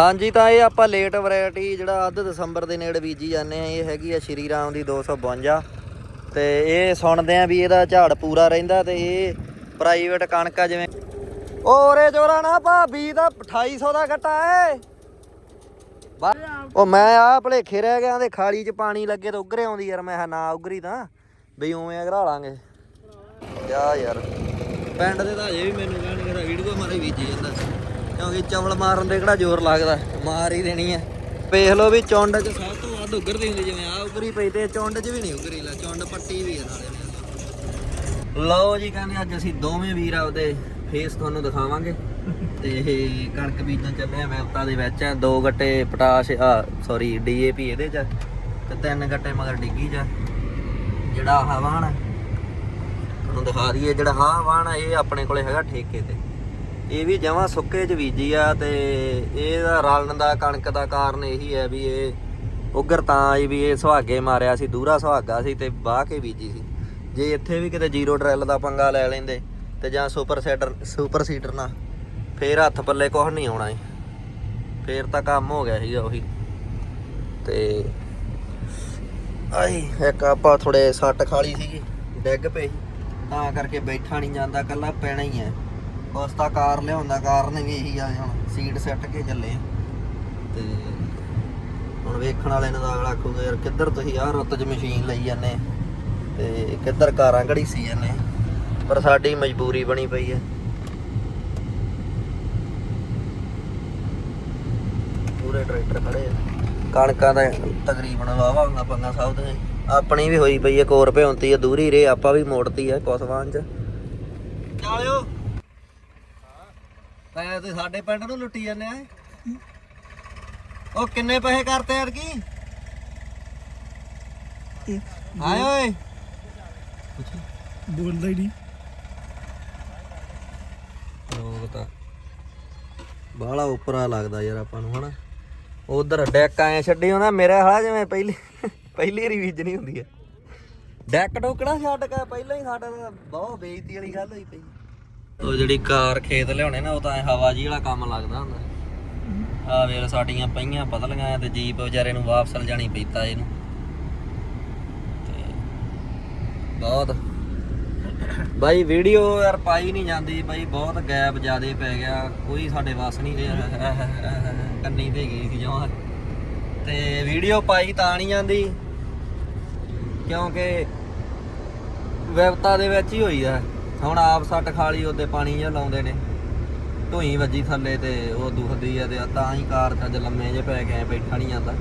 ਹਾਂਜੀ, ਤਾਂ ਇਹ ਆਪਾਂ ਲੇਟ ਵੈਰਾਈਟੀ ਜਿਹੜਾ ਅੱਧ ਦਸੰਬਰ ਦੇ ਨੇੜੇ ਬੀਜੀ ਜਾਂਦੇ ਆ ਇਹ ਹੈਗੀ ਆ ਸ਼੍ਰੀ ਰਾਮ ਦੀ 252 ਤੇ ਇਹ ਸੁਣਦੇ ਆ ਵੀ ਇਹਦਾ ਝਾੜ ਪੂਰਾ ਰਹਿੰਦਾ ਤੇ ਇਹ ਪ੍ਰਾਈਵੇਟ ਕਣਕਾ ਜਿਵੇਂ। ਉਹ ਓਰੇ ਜੋਰਾ ਨਾ ਭਾਬੀ ਦਾ 2800 ਦਾ ਘਟਾ ਏ। ਉਹ ਮੈਂ ਆ ਭਲੇਖੇ ਰਹਿ ਗਿਆ ਤੇ ਖਾਲੀ 'ਚ ਪਾਣੀ ਲੱਗੇ ਤਾਂ ਉਗਰੇ ਆਉਂਦੀ ਯਾਰ, ਮੈਂ ਕਿਹਾ ਨਾ ਉਗਰੀ ਤਾਂ, ਬਈ ਉਵੇਂ ਅਗਰਾ ਲਾਂਗੇ। ਜਾ ਯਾਰ। ਪਿੰਡ ਦੇ ਤਾਂ ਅਜੇ ਵੀ ਮੈਨੂੰ ਕਹਿਣਗੇ ਵੀਡੀਓ ਮਾਰੇ ਬੀਜੀ ਜਾਂਦਾ। ਕਿਉਂਕਿ ਚਵਲ ਮਾਰਨ ਦੇ ਕਿਹੜਾ ਜ਼ੋਰ ਲੱਗਦਾ, ਮਾਰ ਹੀ ਦੇਣੀ ਹੈ ਵੇਖ ਲਓ ਵੀ ਚੁੰਡ 'ਚ ਸਭ ਤੋਂ ਵੱਧ ਉਗਰਦੀ ਹੁੰਦੀ ਜਿਵੇਂ ਆ ਉਗਰੀ ਪਈ ਤੇ ਚੁੰਡ 'ਚ ਵੀ ਨਹੀਂ ਉਗਰੀ, ਲੈ ਚੁੰਡ ਪੱਟੀ ਵੀ ਹੈ ਨਾਲੇ। ਲਓ ਜੀ ਕਹਿੰਦੇ ਅੱਜ ਅਸੀਂ ਦੋਵੇਂ ਵੀਰ ਆਪਦੇ ਫੇਸ ਤੁਹਾਨੂੰ ਦਿਖਾਵਾਂਗੇ। ਤੇ ਇਹ ਕਣਕ ਬੀਜਣ ਚੱਲੇ ਆ ਮਿਹਨਤਾਂ ਦੇ ਵਿੱਚ ਆ, ਦੋ ਗੱਟੇ ਪਟਾਸ਼, ਆ ਸੌਰੀ ਡੀਏਪੀ ਇਹਦੇ ਚ ਤੇ ਤਿੰਨ ਗੱਟੇ ਮਗਰ ਡਿੱਗੀ ਚ ਜਿਹੜਾ ਆਹ ਵਾਹਣ ਤੁਹਾਨੂੰ ਦਿਖਾ ਦਈਏ, ਜਿਹੜਾ ਆਹ ਵਾਹਣ ਇਹ ਆਪਣੇ ਕੋਲੇ ਹੈਗਾ ਠੇਕੇ ਤੇ। ਇਹ ਵੀ ਜਮਾਂ ਸੁੱਕੇ ਚ ਬੀਜੀ ਆ ਤੇ ਇਹਦਾ ਰਲਣ ਦਾ, ਕਣਕ ਦਾ ਕਾਰਨ ਇਹੀ ਹੈ ਵੀ ਇਹ ਉਗਰ ਤਾਂ ਆਈ ਵੀ ਇਹ ਸੁਹਾਗੇ ਮਾਰਿਆ ਸੀ, ਦੂਰਾ ਸੁਹਾਗਾ ਸੀ ਤੇ ਬਾਹ ਕੇ ਬੀਜੀ ਸੀ। ਜੇ ਇੱਥੇ ਵੀ ਕਿਤੇ ਜ਼ੀਰੋ ਡਰੈਲ ਦਾ ਪੰਗਾ ਲੈ ਲੈਂਦੇ ਤੇ ਜਾਂ ਸੁਪਰ ਸੀਡਰ ਸੁਪਰ ਸੀਡਰ ਨਾਲ, ਫੇਰ ਹੱਥ ਪੱਲੇ ਕੁਝ ਨਹੀਂ ਆਉਣਾ ਏ ਫੇਰ ਤਾਂ ਕੰਮ ਹੋ ਗਿਆ ਸੀਗਾ ਉਹੀ। ਤੇ ਆਈ ਇੱਕ ਆਪਾਂ ਥੋੜੇ ਸੱਟ ਖਾਲੀ ਸੀਗੀ, ਡਿੱਗ ਪਈ ਤਾਂ ਕਰਕੇ ਬੈਠਾ ਨਹੀਂ ਜਾਂਦਾ ਕੱਲਾ ਪੈਣਾ ਹੀ ਹੈ। ਉਸ ਤਾਂ ਕਾਰ ਲਿਆਉਂਦਾ, ਕਾਰਨ ਵੀ ਇਹੀ ਆ, ਹੁਣ ਸੀਟ ਸੈੱਟ ਕੇ ਚੱਲੇ ਆ। ਤੇ ਹੁਣ ਵੇਖਣ ਵਾਲੇ ਨੇ ਤਾਂ ਅਗਲਾ ਆਖੂਗਾ, ਯਾਰ ਕਿੱਧਰ ਤੁਸੀਂ ਆਹ ਰੁੱਤ 'ਚ ਮਸ਼ੀਨ ਲਈ ਜਾਂਦੇ ਤੇ ਕਿੱਧਰ ਕਾਰਾਂ ਘੜੀ ਸੀ ਜਾਂਦੇ ਪਰ ਸਾਡੀ ਮਜਬੂਰੀ ਬਣੀ ਪਈ ਹੈ ਪੂਰੇ ਟਰੈਕਟਰ ਖੜੇ ਆ। ਕਣਕਾਂ ਦਾ ਤਕਰੀਬਨ ਵਾਵਾ ਹੁੰਦਾ ਪੰਗਾ ਸਭ ਦੀਆਂ ਆਪਣੀ ਵੀ ਹੋਈ ਪਈ ਹੈ ਕੋਰ ਭਿਉਂਤੀ ਹੈ ਦੂਰੀ ਰੇ, ਆਪਾਂ ਵੀ ਮੋੜਤੀ ਹੈ ਕੁਸਵਾਨ ਚ। ਚਾਲਿਓ ਪੈ ਤੇ ਸਾਡੇ ਪਿੰਡ ਨੂੰ ਲੁੱਟੀ ਜਾਂਦੇ ਆ ਉਹ ਕਿੰਨੇ ਪੈਸੇ ਕਰਤੇ ਯਾਰ ਕੀ ਆਏ ਓਏ। ਬੋਲਦਾ ਹੀ ਨਹੀਂ। ਲੋਕ ਤਾਂ ਬਾਹਲਾ ਉਪਰਾ ਲੱਗਦਾ ਯਾਰ ਆਪਾਂ ਨੂੰ ਹਨਾ? ਉਧਰ ਡੈਕ ਆਏ ਛੱਡੀ ਨਾ ਮੇਰੇ ਹਾਲਾ ਜਿਵੇਂ ਪਹਿਲੀ ਪਹਿਲੀ ਰਿਵੀਜ ਨਹੀਂ ਹੁੰਦੀ ਹੈ ਡੈਕ ਟੋਕੜਾ ਛੱਡ ਕੇ ਪਹਿਲਾਂ ਹੀ ਸਾਡਾ ਬਹੁਤ ਬੇਇੱਜ਼ਤੀ ਵਾਲੀ ਗੱਲ ਹੋਈ ਪਈ। ਉਹ ਜਿਹੜੀ ਕਾਰ ਖੇਤ ਲਿਆਉਣੇ ਨਾ ਉਹ ਤਾਂ ਹਵਾ ਜੀ ਵਾਲਾ ਕੰਮ ਲੱਗਦਾ ਹੁੰਦਾ। ਆ ਵੇਖ ਸਾਡੀਆਂ ਪਈਆਂ ਪਤਲੀਆਂ ਤੇ ਜੀਪ ਵਿਚਾਰੇ ਨੂੰ ਵਾਪਸ ਲਿਜਾਣੀ ਪਈਤਾ ਇਹਨੂੰ ਤੇ ਬਹੁਤ। ਬਾਈ ਵੀਡੀਓ ਯਾਰ ਪਾਈ ਨਹੀਂ ਜਾਂਦੀ ਬਾਈ ਬਹੁਤ ਗੈਪ ਜਿਆਦੇ ਪੈ ਗਿਆ। ਕੋਈ ਸਾਡੇ ਵੱਸ ਨਹੀਂ ਰਿਹਾ। ਕੰਨੀ ਤੇ ਗਈ ਸੀ ਜਮਾਂ। ਤੇ ਵੀਡੀਓ ਪਾਈ ਤਾਂ ਨਹੀਂ ਜਾਂਦੀ ਕਿਉਂਕਿ ਵਿਵਤਾ ਦੇ ਵਿੱਚ ਹੀ ਹੋਈ ਆ। ਹੁਣ ਆਪ ਸੱਟ ਖਾਲੀ ਉਹਦੇ ਪਾਣੀ ਜਿਹਾ ਲਾਉਂਦੇ ਨੇ। ਢੋਈ ਵੱਜੀ ਥੱਲੇ ਤੇ ਉਹ ਦੁਖਦੀ ਆ ਤੇ ਤਾਂ ਹੀ ਕਾਰ ਚੱਜ ਲੰਮੇ ਜੇ ਪੈ ਗਏ ਬੈਠਾ ਨਹੀਂ ਜਾਂਦਾ।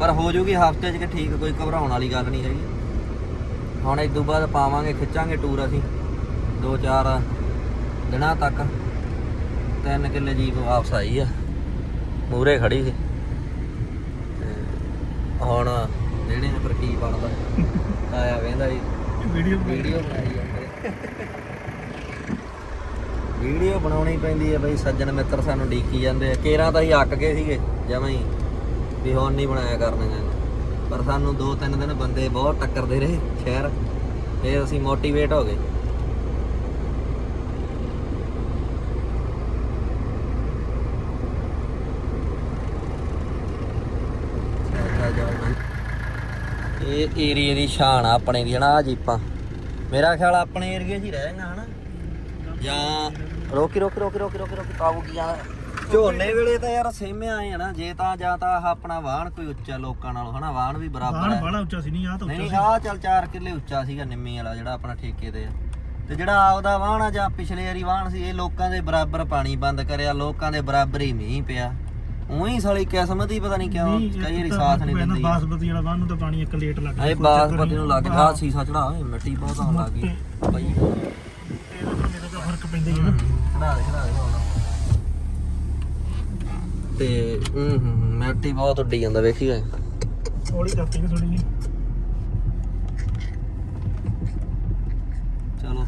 ਪਰ ਹੋ ਜੂਗੀ ਹਫ਼ਤੇ 'ਚ ਕਿ ਠੀਕ ਕੋਈ ਘਬਰਾਉਣ ਵਾਲੀ ਗੱਲ ਨਹੀਂ ਹੈਗੀ। ਹੁਣ ਇਸ ਤੋਂ ਬਾਅਦ ਪਾਵਾਂਗੇ ਖਿੱਚਾਂਗੇ ਟੂਰ ਅਸੀਂ। ਦੋ ਚਾਰ ਦਿਨਾਂ ਤੱਕ। ਤਿੰਨ ਕਿੱਲੇ ਜੀਪ ਵਾਪਸ ਆਈ ਆ। ਮੂਰੇ ਖੜੀ ਸੀ। ਹੁਣ ਜਿਹੜੇ ਨੇ ਪਰ ਕੀ ਬਣਦਾ। ਆਇਆ ਕਹਿੰਦਾ ਜੀ। ਵੀਡੀਓ ਵੀਡੀਓ ਬਣਾਈ ਵੀਡੀਓ ਬਣਾਉਣੀ ਪੈਂਦੀ ਹੈ ਬਈ, ਸੱਜਣ ਮਿੱਤਰ ਸਾਨੂੰ ਡੀਕੀ ਜਾਂਦੇ ਆ। ਕੇਰਾਂ ਤਾਂ ਹੀ ਅੱਕ ਗਏ ਸੀਗੇ, ਜਮਾਂ ਹੀ, ਵੀ ਹੁਣ ਨਹੀਂ ਬਣਾਇਆ ਕਰਨਗੇ ਪਰ ਸਾਨੂੰ ਦੋ ਤਿੰਨ ਦਿਨ ਬੰਦੇ ਬਹੁਤ ਟੱਕਰਦੇ ਰਹੇ ਸ਼ਹਿਰ ਫੇਰ ਅਸੀਂ ਮੋਟੀਵੇਟ ਹੋ ਗਏ। ਇਹ ਏਰੀਏ ਦੀ ਸ਼ਾਨ ਆ ਆਪਣੇ ਦੀ, ਹਨਾ ਆ ਜੀਪਾਂ। ਮੇਰਾ ਖਿਆਲ ਆਪਣੇ ਏਰੀਏ 'ਚ ਹੀ ਰਹਿਣਾ ਹਨਾ? ਜਾਂ ਰੋਕੀ ਰੋਕੀ ਰੋਕੀ ਰੋਕੀ ਰੋਕੀ ਰੋਕੀ ਕਾਬੂ ਕੀਆਂ ਝੋਨੇ ਵੇਲੇ ਤਾਂ ਯਾਰ ਸੇਮੇ ਆਏ ਆ ਨਾ ਜੇ ਤਾਂ ਜਾਂ ਤਾਂ ਆਹ ਆਪਣਾ ਵਾਹਣ ਕੋਈ ਉੱਚਾ ਲੋਕਾਂ ਨਾਲੋਂ ਹਨਾ? ਵਾਹਣ ਵੀ ਬਰਾਬਰ ਹੈ। ਬਾਹਲਾ ਉੱਚਾ ਸੀ ਨਹੀਂ ਆ ਤਾਂ ਨਹੀਂ ਉੱਚਾ ਆਹ ਚੱਲ 4 ਕਿੱਲੇ ਉੱਚਾ ਸੀਗਾ ਨਿੰਮੀ ਵਾਲਾ ਜਿਹੜਾ ਆਪਣਾ ਠੇਕੇ ਤੇ ਆ। ਤੇ ਜਿਹੜਾ ਆਪਦਾ ਵਾਹਣ ਆ ਜਾਂ ਪਿਛਲੇ ਵਾਰੀ ਵਾਹਣ ਸੀ ਇਹ ਲੋਕਾਂ ਦੇ ਬਰਾਬਰ ਪਾਣੀ ਬੰਦ ਕਰਿਆ ਲੋਕਾਂ ਦੇ ਬਰਾਬਰ ਹੀ ਮੀਂਹ ਪਿਆ। ਉਹੀ ਸਾਲੀ ਕਿਸਮਤ ਹੀ ਪਤਾ ਨਹੀਂ ਕਿਉਂ ਕਈ ਵਾਰੀ ਸਾਥ ਨਹੀਂ ਦਿੰਦੀ। ਬਾਸਪਤੀ ਵਾਲਾ ਬੰਨ ਨੂੰ ਤਾਂ ਪਾਣੀ ਇੱਕ ਲੇਟ ਲੱਗ ਇਹ ਬਾਸਪਤੀ ਨੂੰ ਲੱਗ ਗਿਆ ਸੀਸਾ ਚੜਾ ਮਿੱਟੀ ਬਹੁਤ ਆਉਣ ਲੱਗ ਗਈ। ਪਈ ਇਹਦਾ ਤਾਂ ਫ਼ਰਕ ਪੈਂਦਾ ਹੀ ਹੈ ਨਾ। ਚੜਾ ਦੇ ਚੜਾ ਦੇ ਹੁਣ। ਤੇ ਹੂੰ ਹੂੰ ਮਿੱਟੀ ਬਹੁਤ ਉੱਡੀ ਜਾਂਦਾ ਵੇਖੀ ਗਏ ਹੌਲੀ ਕਰਤੀ ਕਿ ਥੋੜੀ ਜੀ ਚਲੋ।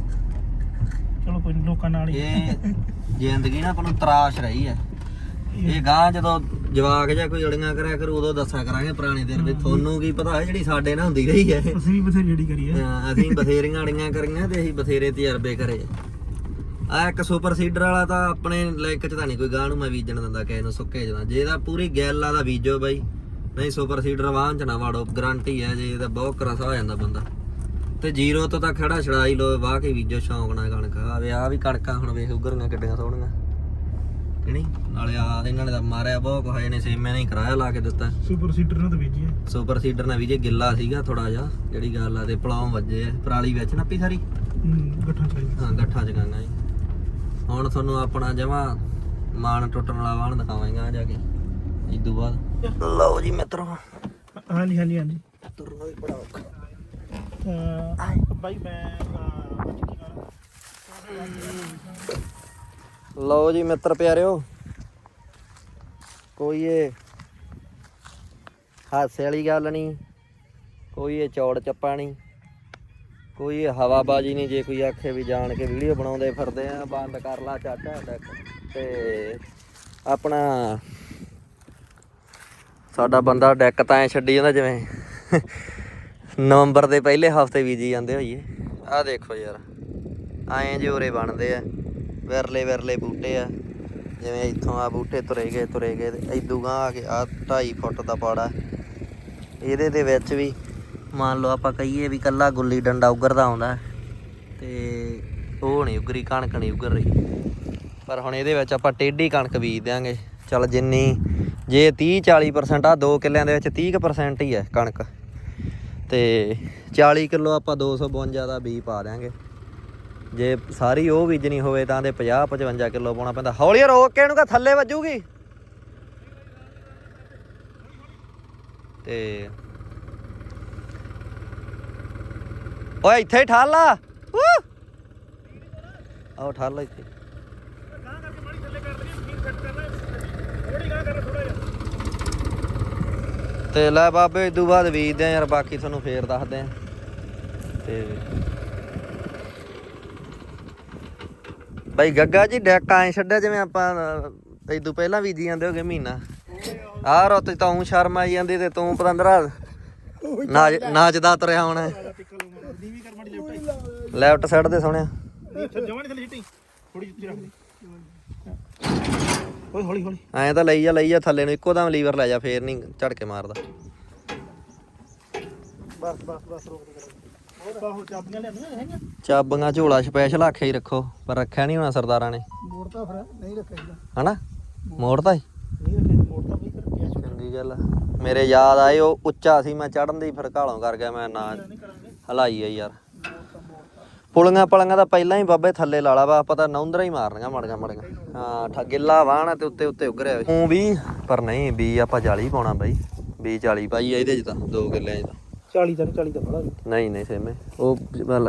ਚਲੋ ਕੋਈ ਲੋਕਾਂ ਨਾਲ ਹੀ। ਇਹ ਜ਼ਿੰਦਗੀ ਨਾ ਆਪਾਂ ਨੂੰ ਤਰਾਸ਼ ਰਹੀ ਹੈ ਇਹ ਗਾਂ ਜਦੋਂ ਜਵਾਕ ਜਾਂ ਕੋਈ ਅੜੀਆਂ ਕਰਿਆ ਕਰੂ ਉਦੋਂ ਦੱਸਿਆ ਕਰਾਂਗੇ ਪੁਰਾਣੇ ਦਿਨ ਵੀ ਤੁਹਾਨੂੰ ਕੀ ਪਤਾ ਹੈ ਜਿਹੜੀ ਸਾਡੇ ਨਾਲ ਹੁੰਦੀ ਰਹੀ ਹੈ। ਅਸੀਂ ਵੀ ਬਥੇਰੀ ਜਿਹੜੀ ਕਰੀ ਹੈ। ਹਾਂ, ਅਸੀਂ ਬਥੇਰੀਆਂ ਅੜੀਆਂ ਕਰੀਆਂ ਤੇ ਅਸੀਂ ਬਥੇਰੇ ਤਜਰਬੇ ਕਰੇ। ਆ ਇੱਕ ਸੁਪਰ ਸੀਡਰ ਵਾਲਾ ਤਾਂ ਆਪਣੇ ਲਿੰਕ ਚ ਤਾਂ ਨਹੀਂ ਕੋਈ ਗਾਂ ਨੂੰ ਮੈਂ ਬੀਜਣ ਦਿੰਦਾ ਕਿਸੇ ਨੂੰ ਸੁੱਕੇ ਜਦਾਂ ਜੇ ਇਹਦਾ ਪੂਰੀ ਗੈਲਾ ਦਾ ਬੀਜੋ ਬਾਈ। ਨਹੀਂ ਸੁਪਰ ਸੀਡਰ ਵਾਹਨ ਚ ਨਾ ਵਾੜੋ ਗਾਰੰਟੀ ਹੈ ਜੇ ਇਹਦਾ ਬਹੁਤ ਕਰਸਾ ਹੋ ਜਾਂਦਾ ਬੰਦਾ। ਤੇ ਜ਼ੀਰੋ ਤੋਂ ਤਾਂ ਖੜਾ ਛੜਾ ਹੀ ਲੋ ਵਾਹ ਕੇ ਬੀਜੋ ਸ਼ੌਂਕ ਨਾਲ ਕਣਕ। ਆ ਵੇ ਆ ਵੀ ਕਣਕਾਂ ਹੁਣ ਵੇਖ ਉਗਰੀਆਂ ਕਿੱਡੀਆਂ ਸੋਹਣੀਆਂ। ਨਹੀਂ? ਨਾਲੇ ਆ ਇਹਨਾਂ ਨੇ ਤਾਂ ਮਾਰਿਆ ਬਹੁਤ ਕੁਛ ਇਹਨੇ ਸੇਮੇ ਨੇ ਕਿਰਾਇਆ ਲਾ ਕੇ ਦਿੱਤਾ। ਸੁਪਰ ਸੀਟਰ ਨਾਲ ਤਾਂ ਬੀਜੀ ਸੁਪਰ ਸੀਡਰ ਨਾਲ ਵੀ ਜੇ ਗਿੱਲਾ ਸੀਗਾ ਥੋੜਾ ਜਿਹਾ ਜਿਹੜੀ ਗੱਲ ਆ ਤੇ ਪਲੌਮ ਵੱਜੇ ਆ ਪਰਾਲੀ ਵਿੱਚ ਨੱਪੀ ਸਾਰੀ? ਹੂੰ ਗੱਠਾਂ ਚਾਹੀਦੀ ਹਾਂ ਗੱਠਾਂ ਚ ਗਾਂਗਾ ਜੀ। ਹੁਣ ਤੁਹਾਨੂੰ ਆਪਣਾ ਜਮਾ ਮਾਨ ਟੁੱਟਣ ਵਾਲਾ ਵਾਹਣ ਦਿਖਾਵਾਂਗੇ ਆ ਜਾ ਕੇ ਇਦੋਂ ਬਾਅਦ। ਲਓ ਜੀ ਮਿੱਤਰੋ। ਹਾਂਜੀ ਹਾਂਜੀ ਹਾਂਜੀ। ਤੁਰਨਾ ਵੀ ਬੜਾ ਔਖਾ। ਬਾਈ ਮੈਂ ਲਓ ਜੀ ਮਿੱਤਰ ਪਿਆਰਿਓ ਕੋਈ ਇਹ ਹਾਸੇ ਵਾਲੀ ਗੱਲ ਨਹੀਂ ਕੋਈ ਇਹ ਚੌੜ ਚੱਪਾ ਨਹੀਂ। ਕੋਈ ਹਵਾਬਾਜੀ ਨਹੀਂ, ਜੇ ਕੋਈ ਆਖੇ ਵੀ ਜਾਣ ਕੇ ਵੀਡੀਓ ਬਣਾਉਂਦੇ ਫਿਰਦੇ ਆ, ਬੰਦ ਕਰ ਲਾ ਚਾਚਾ ਡੈਕ ਤੇ ਆਪਣਾ ਸਾਡਾ ਬੰਦਾ ਡੈਕ ਤਾਂ ਐ ਛੱਡੀ ਜਾਂਦਾ ਜਿਵੇਂ। ਨਵੰਬਰ ਦੇ ਪਹਿਲੇ ਹਫ਼ਤੇ ਬੀਜੀ ਜਾਂਦੇ ਹੋਈਏ ਆਹ ਦੇਖੋ ਯਾਰ, ਐਂ ਜੋਰੇ ਬਣਦੇ ਆ। ਵਿਰਲੇ ਵਿਰਲੇ ਬੂਟੇ ਆ। ਜਿਵੇਂ ਇੱਥੋਂ ਆ ਬੂਟੇ ਤੁਰੇ ਗਏ ਤੁਰੇ ਗਏ, ਤੇ ਗਾਂ ਆ ਕੇ ਆ 2.5 ਫੁੱਟ ਦਾ ਪਾੜਾ। ਇਹਦੇ ਦੇ ਵਿੱਚ ਵੀ ਮੰਨ ਲਓ ਆਪਾਂ ਕਹੀਏ ਵੀ ਕੱਲਾ ਗੁੱਲੀ ਡੰਡਾ ਉੱਗਰਦਾ ਆਉਂਦਾ ਤੇ ਉਹ ਨਹੀਂ ਉੱਗਰੀ, ਕਣਕ ਨਹੀਂ ਉੱਗਰ ਰਹੀ। ਪਰ ਹੁਣ ਇਹਦੇ ਵਿੱਚ ਆਪਾਂ ਟੇਢੀ ਕਣਕ ਬੀਜ ਦਿਆਂਗੇ। ਚਲ ਜਿੰਨੀ, ਜੇ 30 40% ਆ 2 ਕਿੱਲਿਆਂ ਦੇ ਵਿੱਚ 30% ਹੀ ਹੈ ਕਣਕ। ਤੇ 40 ਕਿਲੋ ਆਪਾਂ 252 ਦਾ ਬੀਜ ਪਾ ਦਿਆਂਗੇ। ਜੇ ਸਾਰੀ ਉਹ ਬੀਜਣੀ ਹੋਵੇ ਤਾਂ ਦੇ 50 55 ਕਿਲੋ ਪਾਉਣਾ ਪੈਂਦਾ। ਹੌਲੀ ਰੋਕ ਕੇ ਇਹਨੂੰ ਕਾ ਥੱਲੇ ਵੱਜੂਗੀ। ਤੇ ਓਏ ਇੱਥੇ ਠਾਲ ਲਾ! ਆਓ ਠਾਲ ਲਾ ਇੱਥੇ। ਗਾਂ ਕਰਕੇ ਮਾੜੀ ਥੱਲੇ ਕਰ ਦਈਏ ਮਸ਼ੀਨ ਫਿੱਟ ਕਰ ਲੈ ਥੋੜੀ ਗਾਂ ਕਰ ਥੋੜਾ ਜਿਹਾ ਤੇ ਲੈ ਬਾਬੇ ਇਦੋਂ ਬਾਅਦ ਬੀਜਦੇ ਆ ਯਾਰ ਬਾਕੀ ਤੁਹਾਨੂੰ ਫੇਰ ਦੱਸਦੇ ਆ। ਤੇ ਬਾਈ ਗੱਗਾ ਜੀ ਡੈਕ ਐ ਛੱਡਿਆ ਜਿਵੇਂ ਆਪਾਂ ਇਦੋਂ ਪਹਿਲਾਂ ਬੀਜੀ ਜਾਂਦੇ ਹੋਗੇ ਮਹੀਨਾ। ਆਹ ਰੁੱਤ ਤਾਂ ਸ਼ਰਮ ਆਈ ਜਾਂਦੀ ਤੇ ਤੂੰ ਪਤੰਦਰਾ ਨਾਚ ਨਾਚਦਾ ਤੁਰਿਆ ਹੋਣਾ ਟਿੱਕਲ ਨੀਵੀਂ ਕਰ ਮਾੜੀ ਲੈਫਟ ਸਾਈਡ ਤੇ ਸੋਹਣਿਆ। ਜਵਾਨੀ ਥੱਲੇ ਸਿੱਟੀ। ਥੋੜੀ ਜਿਹੀ ਰੱਖ ਦੇ। ਓਏ ਹੌਲੀ ਹੌਲੀ। ਐਂ ਤਾਂ ਲਈ ਜਾ ਲਈ ਜਾ ਥੱਲੇ ਨੂੰ ਇੱਕੋ ਦਮ ਲੀਵਰ ਲੈ ਜਾ ਫੇਰ ਨਹੀਂ ਝੜ ਕੇ ਮਾਰਦਾ। ਬਸ ਬਸ ਬਸ ਰੋਕ ਦੇ ਹੋਰ ਬਾਹੋ ਚਾਬੀਆਂ ਲਿਆਂਦੀਆਂ ਹੈਗੀਆਂ। ਚਾਬੀਆਂ ਝੋਲਾ ਸਪੈਸ਼ਲ ਆਖਿਆ ਹੀ ਰੱਖੋ ਪਰ ਰੱਖਿਆ ਨਹੀਂ ਹੋਣਾ ਸਰਦਾਰਾਂ ਨੇ। ਮੋੜ ਤਾਂ ਫਿਰ ਨਹੀਂ ਰੱਖਿਆ ਹਨਾ? ਮੋੜਦਾ ਹੀ। ਨਹੀਂ ਰੱਖਿਆ ਵੀ ਚੰਗੀ ਗੱਲ। ਮੇਰੇ ਯਾਦ ਆਏ ਉਹ ਉੱਚਾ ਸੀ ਮੈਂ ਚੜਨ ਦੀ ਫਿਰ ਘਾਲੋਂ ਕਰ ਗਿਆ ਮੈਂ ਨਾ ਨਹੀਂ ਹਲਾਈ ਆ ਯਾਰ। ਪੁਲੀਆਂ ਪਲੀਆਂ ਦਾ ਪਹਿਲਾਂ ਹੀ ਬਾਬੇ ਥੱਲੇ ਲਾਲਾ ਵਾ ਪਤਾ ਨੌਂਦਰਾ ਹੀ ਮਾਰਨੀਆਂ ਮੜੀਆਂ ਮੜੀਆਂ। ਹਾਂ ਠ ਗਿੱਲਾ ਵਾਹਣਾ ਤੇ ਉੱਤੇ ਉੱਤੇ ਉਗਰਿਆ ਹੂੰ ਵੀ ਪਰ ਨਹੀਂ ਬੀ ਆਪਾਂ 40 ਪਾਉਣਾ ਬਾਈ। ਬੀ 40 ਪਾਈ ਇਹਦੇ ਚ ਤਾਂ 2 ਕਿੱਲਿਆਂ ਚ ਤਾਂ। 40 ਤਾਂ 40 ਤਾਂ ਬੜਾ। ਨਹੀਂ ਨਹੀਂ ਸੇਮੇ। ਉਹ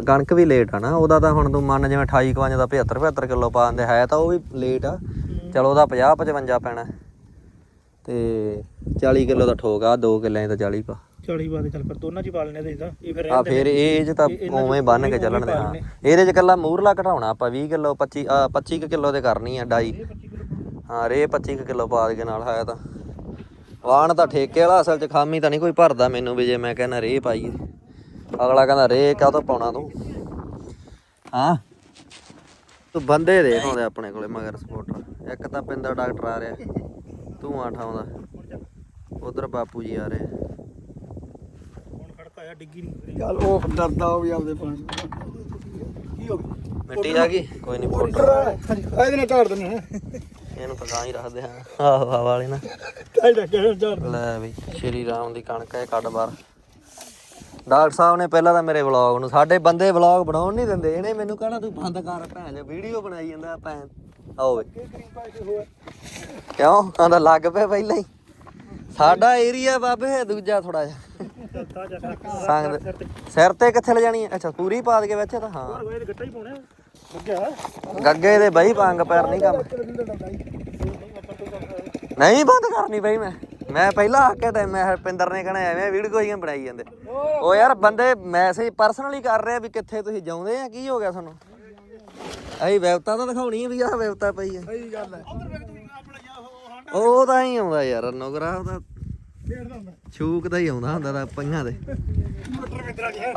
ਕਣਕ ਵੀ ਲੇਟ ਆ ਨਾ ਉਹਦਾ ਤਾਂ ਹੁਣ ਤੂੰ ਮੰਨ ਜਿਵੇਂ 28 ਕੁ ਦਾ 75 75 ਕਿਲੋ ਪਾਉਂਦੇ ਹੈ ਤਾਂ ਉਹ ਵੀ ਲੇਟ ਆ। ਚਲੋ ਉਹਦਾ 50 55 ਪੈਣਾ। ਤੇ 40 ਕਿਲੋ ਦਾ ਠੋਕ ਆ 2 ਕਿੱਲਿਆਂ 'ਚ ਤਾਂ 40 ਪਾ। 40 ਬਾਅਦ ਚੱਲ ਫਿਰ ਦੋਨਾਂ ਚ ਹੀ ਪਾ ਲੈਣੇ ਤੇ। ਇਹ ਫਿਰ ਆ ਫਿਰ ਇਹ ਚ ਤਾਂ ਉਵੇਂ ਬੰਨ ਕੇ ਚੱਲਣ ਦੇ ਹਾਂ ਇਹਦੇ ਚ ਕੱਲਾ ਮੂਰਲਾ ਘਟਾਉਣਾ ਆਪਾਂ 20 ਕਿਲੋ 25 ਆ 25 ਕੁ ਕਿਲੋ ਦੇ ਕਰਨੀ ਆ ਡਾਈ। ਹਾਂ ਰੇ 25 ਕੁ ਕਿਲੋ ਪਾ ਦੇ ਨਾਲ ਹੈ ਤਾਂ। ਵਾਣ ਤਾਂ ਠੇਕੇ ਵਾਲਾ ਅਸਲ ਚ ਖਾਮੀ ਤਾਂ ਨਹੀਂ ਕੋਈ ਭਰਦਾ ਮੈਨੂੰ ਵੀ ਜੇ ਮੈਂ ਕਹਿੰਦਾ ਰੇ ਪਾਈਏ ਅਗਲਾ ਕਹਿੰਦਾ ਰੇ ਕਾਹ ਤੋਂ ਪਾਉਣਾ ਤੂੰ? ਹਾਂ? ਤੂੰ ਬੰਦੇ ਦੇਖ ਆਉਂਦੇ ਆਪਣੇ ਕੋਲੇ ਮਗਰ ਸਪੋਰਟਰ ਇੱਕ ਤਾਂ ਪਿੰਦਰ ਡਾਕਟਰ ਆ ਰਿਹਾ। ਤੂੰ ਆ ਠਾਉਂਦਾ ਉਧਰ ਬਾਪੂ ਜੀ ਆ ਰਹੇ। ਹੁਣ ਖੜਕਾ ਆ ਡਿੱਗੀ ਨਹੀਂ ਚੱਲ ਉਹ ਡਰਦਾ ਉਹ ਵੀ ਆਪਦੇ ਪਾਣੀ ਕੀ ਹੋ ਗਿਆ? ਮਿੱਟੀ ਆ ਗਈ? ਕੋਈ ਨਹੀਂ ਪੁੱਟ ਇਹਦੇ ਨਾਲ ਝਾੜ ਦਿੰਦੇ ਹਾਂ ਇਹਨੂੰ ਤਾਂ ਗਾਂ ਹੀ ਰੱਖਦੇ ਹਾਂ ਆਹੋ ਹਵਾ ਵਾਲੇ ਨਾ। ਕਾਇਦਾ ਕਿਹੜਾ ਝਾੜ ਲੈ ਬਈ ਸ਼੍ਰੀ ਰਾਮ ਦੀ ਕਣਕ ਹੈ ਕੱਢ ਬਾਹਰ। ਡਾਕਟਰ ਸਾਹਿਬ ਨੇ ਪਹਿਲਾਂ ਤਾਂ ਮੇਰੇ ਵਲੌਗ ਨੂੰ ਸਾਡੇ ਬੰਦੇ ਵਲੌਗ ਬਣਾਉਣ ਨਹੀਂ ਦਿੰਦੇ। ਇਹਨੇ ਮੈਨੂੰ ਕਹਿਣਾ ਤੂੰ ਬੰਦ ਕਰ ਭੈਣ ਜਾ ਵੀਡੀਓ ਬਣਾਈ ਜਾਂਦਾ ਭੈਣ। ਆਓ ਵੇ। ਕਿਉਂ? ਆਂਦਾ ਲੱਗ ਪਿਆ ਪਹਿਲਾਂ ਹੀ। ਸਾਡਾ ਏਰੀਆ ਬਾਬੇ, ਦੂਜਾ ਥੋੜਾ ਜਿਹਾ। ਸੰਗ ਦੇ- ਸਿਰ ਤੇ ਕਿੱਥੇ ਲੈ ਜਾਣੀ ਹੈ ਅੱਛਾ ਪੂਰੀ ਪਾ ਦੇ ਵਿੱਚ ਤਾਂ ਹਾਂ। ਇਹ ਗੱਟਾ ਹੀ ਪਾਉਣਾ ਲੱਗਿਆ ਗੱਗੇ ਦੇ ਬਈ ਪੰਗ ਪੈਰ ਨਹੀਂ ਕੰਮ। ਨਹੀਂ, ਬੰਦ ਕਰਨੀ ਬਈ ਮੈਂ। ਮੈਂ ਪਹਿਲਾਂ ਆ ਕੇ ਮੈਂ ਹਰਪਿੰਦਰ ਨੇ ਕਹਣਾ, ਐਵੇਂ ਵੀਡੀਓ ਹੀ ਬਣਾਈ ਜਾਂਦੇ। ਉਹ ਯਾਰ ਬੰਦੇ ਮੈਸੇਜ ਪਰਸਨਲੀ ਕਰ ਰਹੇ ਆ ਵੀ ਕਿੱਥੇ ਤੁਸੀਂ ਜਾਉਂਦੇ ਆ, ਕੀ ਹੋ ਗਿਆ ਤੁਹਾਨੂੰ? ਅਈ ਵੈਬਤਾ ਤਾਂ ਦਿਖਾਉਣੀ ਆ ਵੀ ਆਹ ਵੈਬਤਾ ਪਈ ਆ। ਸਹੀ ਗੱਲ ਹੈ ਉਹ ਤਾਂ ਹੀ ਆਉਂਦਾ ਯਾਰ ਨੋਗਰਾ ਦਾ ਛੂਕ ਦਾ ਹੀ ਆਉਂਦਾ ਹੁੰਦਾ ਤਾਂ ਪਈਆਂ ਦੇ।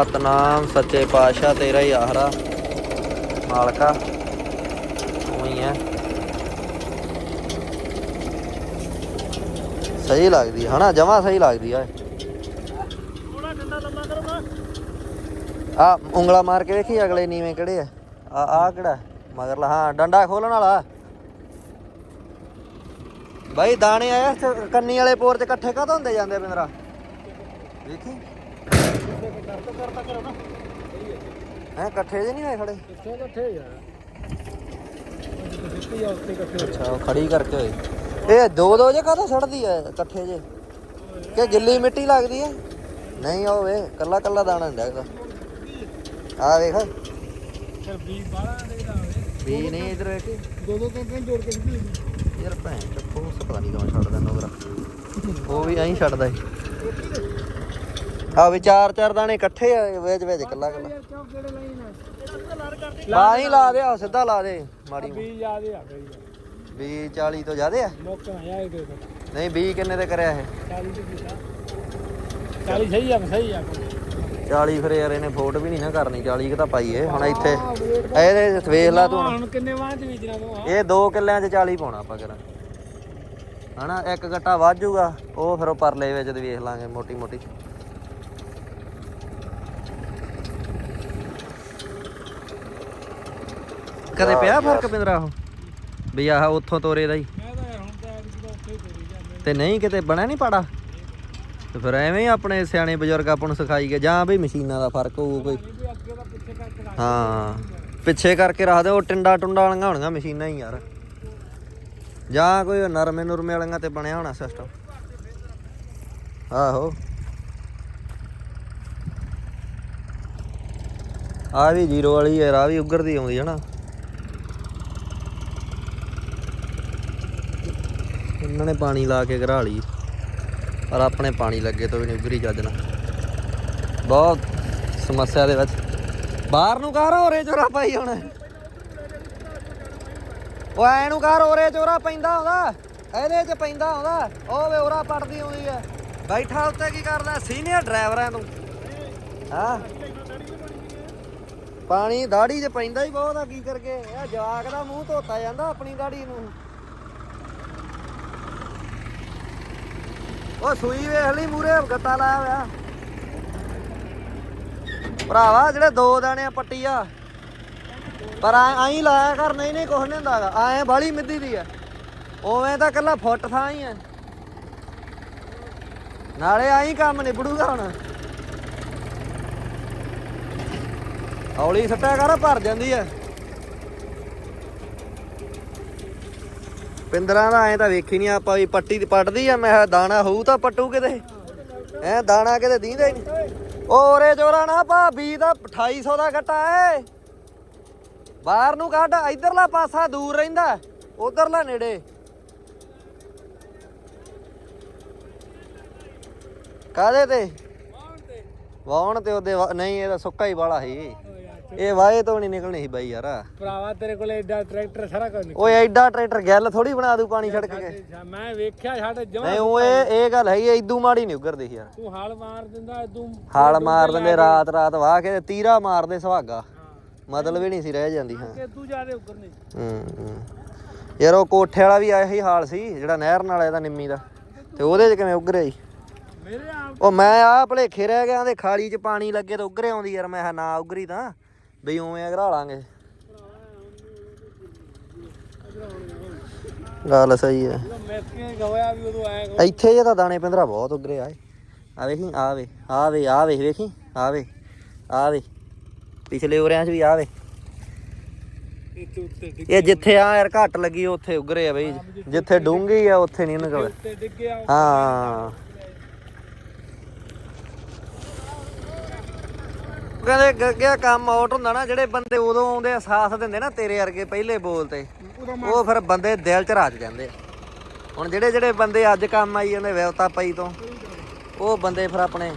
ਸਤਨਾਮ ਸੱਚੇ ਪਾਤਸ਼ਾਹ, ਤੇਰਾ ਹੀ ਆਹਰਾ। ਮਾਲਕਾ ਉਵੇਂ ਹੀ ਹੈ ਸਹੀ ਲੱਗਦੀ ਹੈ ਹਨਾ? ਜਮਾ ਸਹੀ ਲੱਗਦੀ ਆ ਥੋੜਾ ਡੰਡਾ ਲੰਮਾ ਕਰੋ ਨਾ ਆ, ਉਂਗਲਾ ਮਾਰ ਕੇ ਵੇਖੀ ਅਗਲੇ ਨੀਵੇਂ ਕਿਹੜੇ ਆ। ਆ ਆ ਕਿਹੜਾ? ਮਗਰਲਾ, ਹਾਂ, ਡੰਡਾ ਖੋਲਣ ਵਾਲਾ। ਬਾਈ ਦਾਣੇ ਆਇਆ ਕੰਨੀ ਵਾਲੇ ਪੋਰ ਚ ਇਕੱਠੇ ਕਦੋਂ ਹੁੰਦੇ ਜਾਂਦੇ ਬਿੰਦਰਾ? ਵੇਖੀ। ਹੈ ਇਕੱਠੇ ਜੇ ਨਹੀਂ ਹੋਏ ਖੜੇ? ਕਿੱਥੇ ਇਕੱਠੇ ਯਾਰ ਅੱਛਾ ਉਹ ਖੜੀ ਕਰਕੇ ਹੋਏ। ਇਹ ਦੋ ਦੋ ਜੇ ਕਾਹਤੋਂ ਛੱਡਦੀ ਐ ਇਕੱਠੇ ਜੇ? ਕਿ ਗਿੱਲੀ ਮਿੱਟੀ ਲੱਗਦੀ ਐ ਨਹੀਂ ਉਹ ਵੇ ਕੱਲਾ ਕੱਲਾ ਦਾਣਾ ਹੁੰਦਾ ਇਹਦਾ ਆ ਵੇਖ। ਫਿਰ ਵੀ ਬਾਹਲਾ ਦੇ ਦਾ ਹੋਵੇ ਵੀ ਨਹੀਂ ਇਧਰ ਵੇਖ। ਦੋ ਦੋ ਕੰਕਾਂ ਜੋੜ ਕੇ ਸਿੱਧੀ ਯਾਰ ਭੈਣ ਫੋਰਸ ਪਤਾ ਨਹੀਂ ਕਿਉਂ ਛੱਡਦਾ ਨੋਗਰਾ ਉਹ ਵੀ ਐਂ ਛੱਡਦਾ ਏ ਆ ਵੀ ਚਾਰ ਚਾਰ ਦਾਣੇ ਇਕੱਠੇ ਆ ਵਿੱਚ ਵਿੱਚ ਕੱਲਾ ਕੱਲਾ ਯਾਰ ਕਿਉਂ ਕਿਹੜੇ ਲਾਈ ਨਾ ਬਾ ਹੀ ਲਾ ਦੇ ਆ ਸਿੱਧਾ ਲਾ ਦੇ ਮਾੜੀ ਵੀ ਯਾਦ ਆ ਗਈ ਵੀ 40 ਤੋਂ ਜ਼ਿਆਦੇ ਆ? ਆਇਆ ਨਹੀਂ 20 ਕਿੰਨੇ ਤੇ ਕਰਿਆ ਇਹ? 40 ਤੇ ਕੀਤਾ 40 ਸਹੀ ਆ ਸਹੀ ਆ। 40 ਫਿਰ ਯਾਰ ਇਹਨੇ ਫੋਟ ਵੀ ਨਹੀਂ ਨਾ ਕਰਨੀ 40 ਕਿ ਤਾਂ ਪਾਈਏ। ਹੁਣ ਇੱਥੇ ਇਹਦੇ ਵੇਖ ਲਾ ਤੂੰ ਹੁਣ। ਕਿੰਨੇ ਵਾਂ ਚ ਬੀਜਣਾ ਤੂੰ? ਇਹ ਦੋ ਕਿੱਲਿਆਂ ਚ 40 ਪਾਉਣਾ ਆਪਾਂ ਕਰਾਂ। ਹਨਾ ਇੱਕ ਗੱਟਾ ਵੱਧ ਜਾਊਗਾ ਉਹ ਫਿਰ ਉਹ ਪਰਲੇ ਵਿੱਚ ਦੀ ਵੇਖ ਲਾਂਗੇ ਮੋਟੀ ਮੋਟੀ। ਕਦੇ ਪਿਆ ਫ਼ਰਕ ਪਿੰਦਰਾ ਉਹ? ਵੀ ਆਹ ਉੱਥੋਂ ਤੋਰੇ ਦਾ ਹੀ। ਤਾਂ ਨਹੀਂ ਕਿਤੇ ਬਣਿਆ ਨਹੀਂ ਪਾੜਾ? ਤੇ ਫਿਰ ਐਵੇਂ ਹੀ ਆਪਣੇ ਸਿਆਣੇ ਬਜ਼ੁਰਗ ਆਪਾਂ ਨੂੰ ਸਿਖਾਈ ਗਏ, ਜਾਂ ਵੀ ਮਸ਼ੀਨਾਂ ਦਾ ਫ਼ਰਕ ਹੋਊ ਕੋਈ। ਨਹੀਂ ਵੀ ਪਿੱਛੇ ਕਰਕੇ ਰੱਖ ਹਾਂ ਪਿੱਛੇ ਕਰਕੇ ਰੱਖਦੇ ਉਹ ਟਿੰਡਾ ਟੁੰਡਾ ਵਾਲੀਆਂ ਹੋਣਗੀਆਂ ਮਸ਼ੀਨਾਂ ਹੀ ਯਾਰ। ਜਾਂ ਕੋਈ ਨਰਮੇ ਨੁਰਮੇ ਵਾਲੀਆਂ ਤੇ ਬਣਿਆ ਹੋਣਾ ਸਿਸਟਮ ਆਹੋ। ਆ ਵੀ ਜ਼ੀਰੋ ਵਾਲੀ ਹੈ ਆ ਵੀ ਉੱਗਰਦੀ ਆਉਂਦੀ ਹੈ ਨਾ। ਇਹਨਾਂ ਨੇ ਪਾਣੀ ਲਾ ਕੇ ਘਰਾ ਲਈ। ਪਰ ਆਪਣੇ ਪਾਣੀ ਲੱਗੇ ਤੋਂ ਵੀ ਨਹੀਂ ਉੱਗਰੀ ਚੱਜਣਾ ਬਹੁਤ ਸਮੱਸਿਆ ਦੇ ਵਿੱਚ। ਬਾਹਰ ਨੂੰ ਕਰ ਹੋਰੇ ਚੋਰਾ ਪਾਈ ਹੁਣ? ਉਹ ਐ ਨੂੰ ਕਰ ਹੋਰੇ ਚੋਰਾ ਪੈਂਦਾ ਆਉਂਦਾ ਇਹਦੇ ਚ ਪੈਂਦਾ ਆਉਂਦਾ ਉਹ ਵੇ ਉਰਾ ਪੜਦੀ ਆਉਂਦੀ ਆ। ਬੈਠਾ ਉੱਤੇ ਕੀ ਕਰਦਾ? ਸੀਨੀਅਰ ਡਰਾਈਵਰਾਂ ਨੂੰ ਹਾਂ। ਪਾਣੀ ਦਾੜੀ 'ਚ ਪੈਂਦਾ ਹੀ ਬਹੁਤ ਆ, ਕੀ ਕਰਕੇ? ਇਹ ਜਵਾਕ ਦਾ ਮੂੰਹ ਧੋਤਾ ਜਾਂਦਾ ਆਪਣੀ ਦਾੜੀ ਨੂੰ। ਉਹ ਸੂਈ ਵੇਖ ਲਈ ਮੂਰੇ, ਗੱਤਾ ਲਾਇਆ ਹੋਇਆ। ਭਰਾਵਾ, ਜਿਹੜੇ ਦੋ ਦਾਣੇ ਆ, ਪੱਟੀ ਆ। ਪਰ ਆਈ ਲਾਇਆ ਕਰ, ਨਹੀਂ ਨਹੀਂ ਕੁਛ ਨਹੀਂ ਹੁੰਦਾਗਾ ਆਏ ਬਾਲੀ ਮਿੱਦੀ ਦੀ ਆ। ਉਵੇਂ ਤਾਂ ਕੱਲਾ ਫੁੱਟ ਥਾਂ ਹੀ ਆ। ਨਾਲੇ ਆਈ ਕੰਮ ਨਿਬੜੂਗਾ ਹੁਣ। ਹੌਲੀ ਸੱਟਿਆ ਕਰ, ਭਰ ਜਾਂਦੀ ਆ। ਪਿੰਦਰਾਂ ਦਾ ਐ ਤਾਂ ਵੇਖੀ ਨਹੀਂ ਆਪਾਂ ਵੀ ਪੱਟੀ ਤੇ ਪੱਟਦੀ ਆ ਮੈਂ ਕਿਹਾ ਦਾਣਾ ਹੋਊ ਤਾਂ ਪੱਟੂ ਕਿਤੇ। ਐ ਦਾਣਾ ਕਿਤੇ ਦੀਂਦਾ ਹੀ ਨਹੀਂ। ਓਰੇ ਚੋਰਾ ਨਾ ਭਾਬੀ ਦਾ 2800 ਦਾ ਘਟਾ ਏ ਬਾਹਰ ਨੂੰ ਕੱਢ ਇਧਰਲਾ ਪਾਸਾ ਦੂਰ ਰਹਿੰਦਾ ਉਧਰਲਾ ਨੇੜੇ। ਕਾਦੇ ਤੇ? ਵਾਉਣ ਤੇ। ਉਹਦੇ ਨਹੀਂ ਇਹਦਾ ਸੁੱਕਾ ਹੀ ਵਾਲਾ ਸੀ। ਇਹ ਵਾਏ ਤੋਂ ਨਹੀਂ ਨਿਕਲਣੀ ਸੀ ਬਾਈ ਯਾਰ। ਭਰਾਵਾ ਤੇਰੇ ਕੋਲ ਐਡਾ ਟਰੈਕਟਰ ਸਾਰਾ ਕੁਝ ਨਿਕਲ ਓਏ ਐਡਾ ਟਰੈਕਟਰ ਗੱਲ ਥੋੜੀ ਬਣਾ ਦੂ ਪਾਣੀ ਛੜਕ ਕੇ। ਮੈਂ ਵੇਖਿਆ ਸਾਡੇ ਜਮਾ ਨਹੀਂ ਉਹ ਇਹ ਗੱਲ ਹੈਗੀ ਐਦੂ ਮਾੜੀ ਨਹੀਂ ਉਗਰਦੀ ਯਾਰ। ਤੂੰ ਹਾਲ ਮਾਰ ਦਿੰਦਾ ਤੂੰ ਹਾਲ ਮਾਰ ਦਿੰਦੇ ਰਾਤ ਰਾਤ ਵਾਹ ਕੇ ਤੀਰਾ ਮਾਰਦੇ ਸੁਹਾਗਾ। ਮਤਲਬ ਹੀ ਨਹੀਂ ਸੀ ਰਹਿ ਜਾਂਦੀ ਹਾਂ। ਤੂੰ ਜਿਆਦੇ ਉੱਗਰ ਨਹੀਂ ਹੂੰ ਹੂੰ। ਯਾਰ ਉਹ ਕੋਠੇ ਵਾਲਾ ਵੀ ਇਹੀ ਹਾਲ ਸੀ ਜਿਹੜਾ ਨਹਿਰ ਨਾਲ ਇਹਦਾ ਨਿੰਮੀ ਦਾ। ਤੇ ਉਹਦੇ ਚ ਕਿਵੇਂ ਉਗਰਿਆ ਜੀ ਮੇਰੇ ਆਪ ਉਹ ਮੈਂ ਆ ਭਲੇਖੇ ਰਹਿ ਗਿਆ ਉਹਦੇ ਖਾਲੀ ਚ ਪਾਣੀ ਲੱਗੇ ਤੇ ਉਗਰੇ ਆਉਂਦੀ ਯਾਰ ਮੈਂ ਨਾ ਉਗਰੀ ਤਾਂ। ਬਈ ਉਵੇਂ ਅਗਰਾ ਲਾਂਗੇ। ਗੱਲ ਸਹੀ ਹੈ ਜਦੋਂ ਗਵਾਇਆ ਵੀ ਉਦੋਂ ਆਇਆ ਇੱਥੇ ਜੇ ਤਾਂ ਦਾਣੇ ਪਿੰਦਰਾ ਬਹੁਤ ਉਗਰੇ ਆਏ। ਆ ਵੇਖੀ, ਆ ਵੇ ਆ ਵੇ ਆ ਵੇ, ਵੇਖੀ, ਆ ਵੇ ਆ ਵੇ। ਪਿਛਲੇ ਉਰਿਆਂ 'ਚ ਵੀ ਆ ਵੇ। ਇਹ ਜਿੱਥੇ ਆ ਯਾਰ, ਘੱਟ ਲੱਗੀ, ਉੱਥੇ ਉਗਰੇ ਆ ਬਈ। ਜਿੱਥੇ ਡੂੰਗੀ ਆ, ਉੱਥੇ ਨਹੀਂ ਨਿਕਲ ਹਾਂ। ਡਿੱਗ ਗਿਆ ਹਾਂ ਕਹਿੰਦੇ ਗੱਗਿਆ ਕੰਮ ਆਊਟ ਹੁੰਦਾ ਨਾ ਜਿਹੜੇ ਬੰਦੇ ਉਦੋਂ ਆਉਂਦੇ ਆ ਸਾਥ ਦਿੰਦੇ ਨਾ ਤੇਰੇ ਵਰਗੇ ਪਹਿਲੇ ਬੋਲ ਤੇ ਉਹ ਫਿਰ ਬੰਦੇ ਦਿਲ ਚ ਰਾਜ ਜਾਂਦੇ। ਹੁਣ ਜਿਹੜੇ ਜਿਹੜੇ ਬੰਦੇ ਅੱਜ ਕੰਮ ਆਈ ਜਾਂਦੇ ਵਿਵਤਾ ਪਈ ਤੋਂ ਉਹ ਬੰਦੇ ਫਿਰ ਆਪਣੇ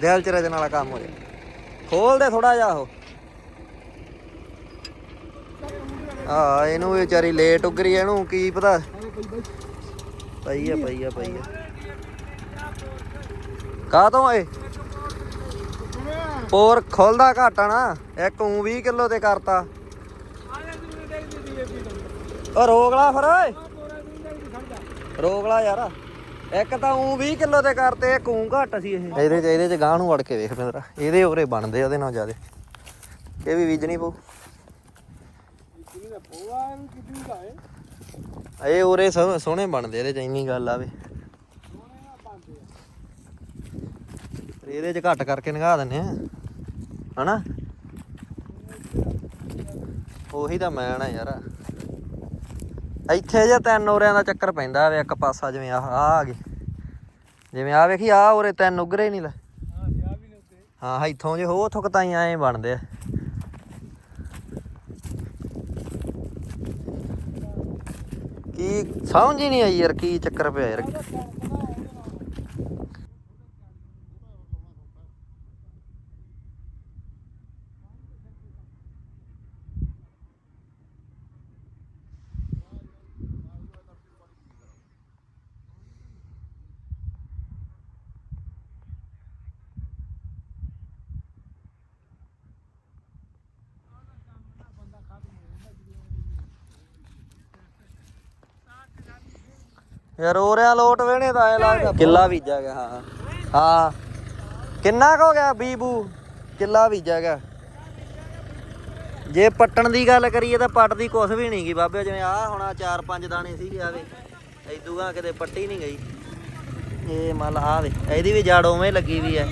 ਦਿਲ ਚ ਰਜਣ ਵਾਲਾ ਕੰਮ ਹੋ ਜਾਂਦਾ। ਖੋਲਦੇ ਥੋੜਾ ਜਿਹਾ ਉਹ। ਆ ਇਹਨੂੰ ਵਿਚਾਰੀ ਲੇਟ ਉਗਰੀ ਇਹਨੂੰ ਕੀ ਪਤਾ? ਪਈ ਆ ਪਈ ਆ ਪਈ ਆ। ਕਾਹ ਤੋਂ ਏ ਪੋਰ ਖੋਲਦਾ ਘਾਟਾ ਨਾ। ਇੱਕ ਉਂ 20 ਕਿਲੋ ਤੇ ਕਰਤਾ। ਆਲੇ ਓ ਰੋਕ ਫਿਰ, ਓਏ। ਰੋਕ ਯਾਰ। ਇੱਕ ਤਾਂ ਉਂ 20 ਕਿਲੋ ਤੇ ਕਰਤੇ, ਇੱਕ ਉਂ ਘੱਟ ਸੀ ਇਹ। ਇਹਦੇ ਚ ਇਹਦੇ ਚ ਗਾਂ ਨੂੰ ਵੜ ਕੇ ਵੇਖ ਮੇਰਾ ਇਹਦੇ ਉਰੇ ਬਣਦੇ ਆ, ਉਹਦੇ ਨਾਲ ਜ਼ਿਆਦੇ। ਇਹ ਵੀ ਬੀਜਣੀ ਪਊ। ਇਹ ਉਰੇ ਸੋਹਣੇ ਬਣਦੇ ਇਹਦੇ ਚ, ਇੰਨੀ ਗੱਲ ਆਵੇ ਇਹਦੇ ਚ ਘੱਟ ਕਰਕੇ ਨਗਾ ਦਿੰਨੇ ਆ। ਹਨਾ? ਉਹੀ ਤਾਂ ਮੈਨ ਆ ਯਾਰ। ਇੱਥੇ ਜੇ ਤਿੰਨ ਉਰਿਆਂ ਦਾ ਚੱਕਰ ਪੈਂਦਾ ਵੇ ਇੱਕ ਪਾਸਾ ਜਿਵੇਂ ਆਹ ਆਹ ਆ ਗਏ ਜਿਵੇਂ ਆ ਵੇਖੀ ਆ ਉਰੇ ਤਿੰਨ ਉਗਰੇ ਨਹੀਂ ਲੈ। ਹਾਂ ਇੱਥੋਂ ਜੇ ਹੋ ਥੁੱਕ ਤਾਂ ਐਂ ਬਣਦੇ ਆ। ਕੀ ਸਮਝ ਹੀ ਨਹੀਂ ਆਈ ਯਾਰ, ਕੀ ਚੱਕਰ ਪਿਆ ਯਾਰ। ਯਾਰ ਉਰਿਆਂ ਲੋਟ ਵੇਣੇ ਤਾਂ ਐ ਲੱਗਦਾ ਕਿੱਲਾ ਬੀਜਾ ਗਿਆ ਹਾਂ। ਹਾਂ। ਕਿੰਨਾ ਕੁ ਹੋ ਗਿਆ ਬੀਬੂ? ਕਿੱਲਾ ਬੀਜਾ ਗਿਆ। ਜੇ ਪੱਟਣ ਦੀ ਗੱਲ ਕਰੀਏ ਤਾਂ ਪੱਟਦੀ ਕੁਛ ਵੀ ਨਹੀਂ ਗਈ ਬਾਬੇ ਜਿਵੇਂ ਆ ਹੁਣ ਆਹ ਚਾਰ ਪੰਜ ਦਾਣੇ ਸੀਗੇ ਆਵੇ ਐਦੂਗਾ ਕਿਤੇ ਪੱਟੀ ਨਹੀਂ ਗਈ। ਇਹ ਮਲ ਆ ਵੇ ਇਹਦੀ ਵੀ ਜੜ ਉਵੇਂ ਲੱਗੀ ਵੀ ਐ।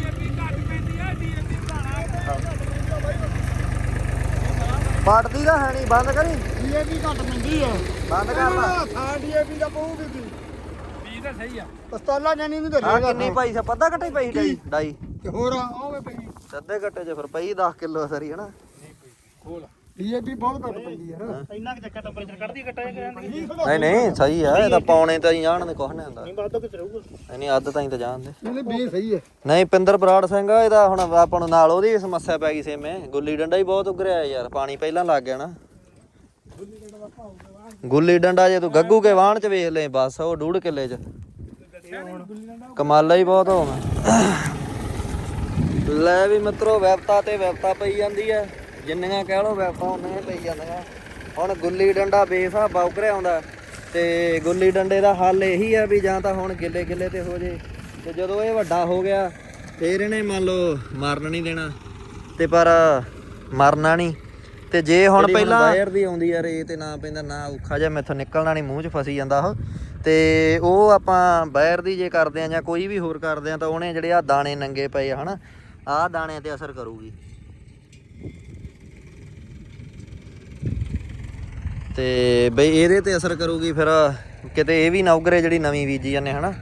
ਪੱਟਦੀ ਤਾਂ ਹੈ ਨਹੀਂ ਬੰਦ ਕਰੀ। ਡੀਏਪੀ ਘੱਟ ਪੈਂਦੀ ਆ ਬੰਦ ਕਰ ਲਾ ਥਾ ਡੀਏਪੀ ਦਾ ਪਊਗੀ। ਕੀ ਬੀਜ ਤਾਂ ਸਹੀ ਆ। ਪਸਤਾਲਾ ਜਾਨੀ ਨਹੀਂ ਤੇ ਆ ਲੈ ਕਿੰਨੀ ਪਾਈ ਸੀ ਪੱਦਾ ਘਟੇ ਪਈ ਡਾਈ? ਡਾਈ। ਤੇ ਹੋਰ ਆਵੇ ਪਈ। ਅੱਧੇ ਘੱਟੇ ਚ ਫਿਰ ਪਈ 10 ਕਿਲੋ ਸਰੀ ਹਨਾ? ਖੋਲ। ਡੀਏਪੀ ਬਹੁਤ ਘੱਟ ਪੈਂਦੀ ਯਾਰ ਇੰਨਾ ਕਿ ਚੱਕਾ ਟੈਂਪਰੇਚਰ ਕੱਢਦੀ ਘਟਾ ਜਾਂ ਨਹੀਂ ਨਹੀਂ ਨਹੀਂ ਸਹੀ ਆ ਇਹ ਤਾਂ ਪੌਣੇ ਤਾਂ ਹੀ ਜਾਣ ਦੇ ਕੁਛ ਨਹੀਂ ਹੁੰਦਾ। ਬਾਦੋਂ ਕਿਤੇ ਰਹੂਗਾ। ਨਹੀਂ, ਨਹੀਂ ਅੱਧ ਤਾਂ ਹੀ ਤਾਂ ਜਾਣਦੇ ਇਹਨੇ ਬੀ ਸਹੀ ਹੈ ਨਹੀਂ ਪਿੰਦਰ ਬਰਾੜ ਸਿੰਘ ਆ ਇਹਦਾ ਹੁਣ ਆਪਾਂ ਨੂੰ ਨਾਲ ਉਹਦੀ ਸਮੱਸਿਆ ਪੈ ਗਈ ਸੇਮੇ ਗੁੱਲੀ ਡੰਡਾ ਹੀ ਬਹੁਤ ਉਗਰਿਆ ਯਾਰ ਪਾਣੀ ਪਹਿਲਾਂ ਲੱਗ ਗਿਆ ਨਾ। ਗੁੱਲੀ ਡੰਡਾ ਗੁੱਲੀ ਡੰਡਾ ਜੇ ਤੂੰ ਗੱਗੂ ਕੇ ਵਾਹਣ ਚ ਵੇਖ ਲੈ, ਬਸ ਉਹ ਡੂੜ ਕਿੱਲੇ ਚ। ਕਮਾਲਾ ਹੀ ਬਹੁਤ ਹੋਣਾ ਲੈ ਵੀ ਮਿੱਤਰੋ, ਵੈਬਤਾ ਤੇ ਵੈਬਤਾ ਪਈ ਜਾਂਦੀ ਐ। ਜਿੰਨੀਆਂ ਕਹਿ ਲੋ ਵੈਬਤਾ ਉਹਨੀਆਂ ਹੀ ਪਈ ਜਾਂਦੀਆਂ। ਹੁਣ ਗੁੱਲੀ ਡੰਡਾ ਬੇਸਾ ਬੌਕਰਿਆ ਆਉਂਦਾ। ਤੇ ਗੁੱਲੀ ਡੰਡੇ ਦਾ ਹੱਲ ਇਹੀ ਆ ਵੀ ਜਾਂ ਤਾਂ ਹੁਣ ਗਿੱਲੇ ਗਿੱਲੇ ਤੇ ਹੋ ਜੇ। ਤੇ ਜਦੋਂ ਇਹ ਵੱਡਾ ਹੋ ਗਿਆ, ਫੇਰ ਇਹਨੇ ਮੰਨ ਲਓ ਮਰਨ ਨਹੀਂ ਦੇਣਾ। ਤੇ ਪਰ ਮਰਨਾ ਨਹੀਂ। ਤੇ ਜੇ ਹੁਣ ਪਹਿਲਾਂ ਬਾਹਰ ਦੀ ਆਉਂਦੀ ਆ ਰੇ ਤੇ ਨਾ ਪੈਂਦਾ ਨਾ ਔਖਾ ਜਿਹਾ ਮੈਥੋਂ ਨਿਕਲਣਾ ਨਹੀਂ ਮੂੰਹ 'ਚ ਫਸੀ ਜਾਂਦਾ ਉਹ। ਤੇ ਉਹ ਆਪਾਂ ਬਾਹਰ ਦੀ ਜੇ ਕਰਦੇ ਆ ਜਾਂ ਕੋਈ ਵੀ ਹੋਰ ਕਰਦੇ ਆ ਤਾਂ ਉਹਨੇ ਜਿਹੜੇ ਆ ਦਾਣੇ ਨੰਗੇ ਪਏ ਆ ਹਨਾ ਆਹ ਦਾਣਿਆਂ ਤੇ ਅਸਰ ਕਰੂਗੀ। ਤੇ ਬਈ ਇਹਦੇ ਤੇ ਅਸਰ ਕਰੂਗੀ ਫਿਰ ਕਿਤੇ ਇਹ ਵੀ ਨਾ ਉਗਰੇ ਜਿਹੜੀ ਨਵੀਂ ਬੀਜੀ ਜਾਂਦੇ ਹਨਾ।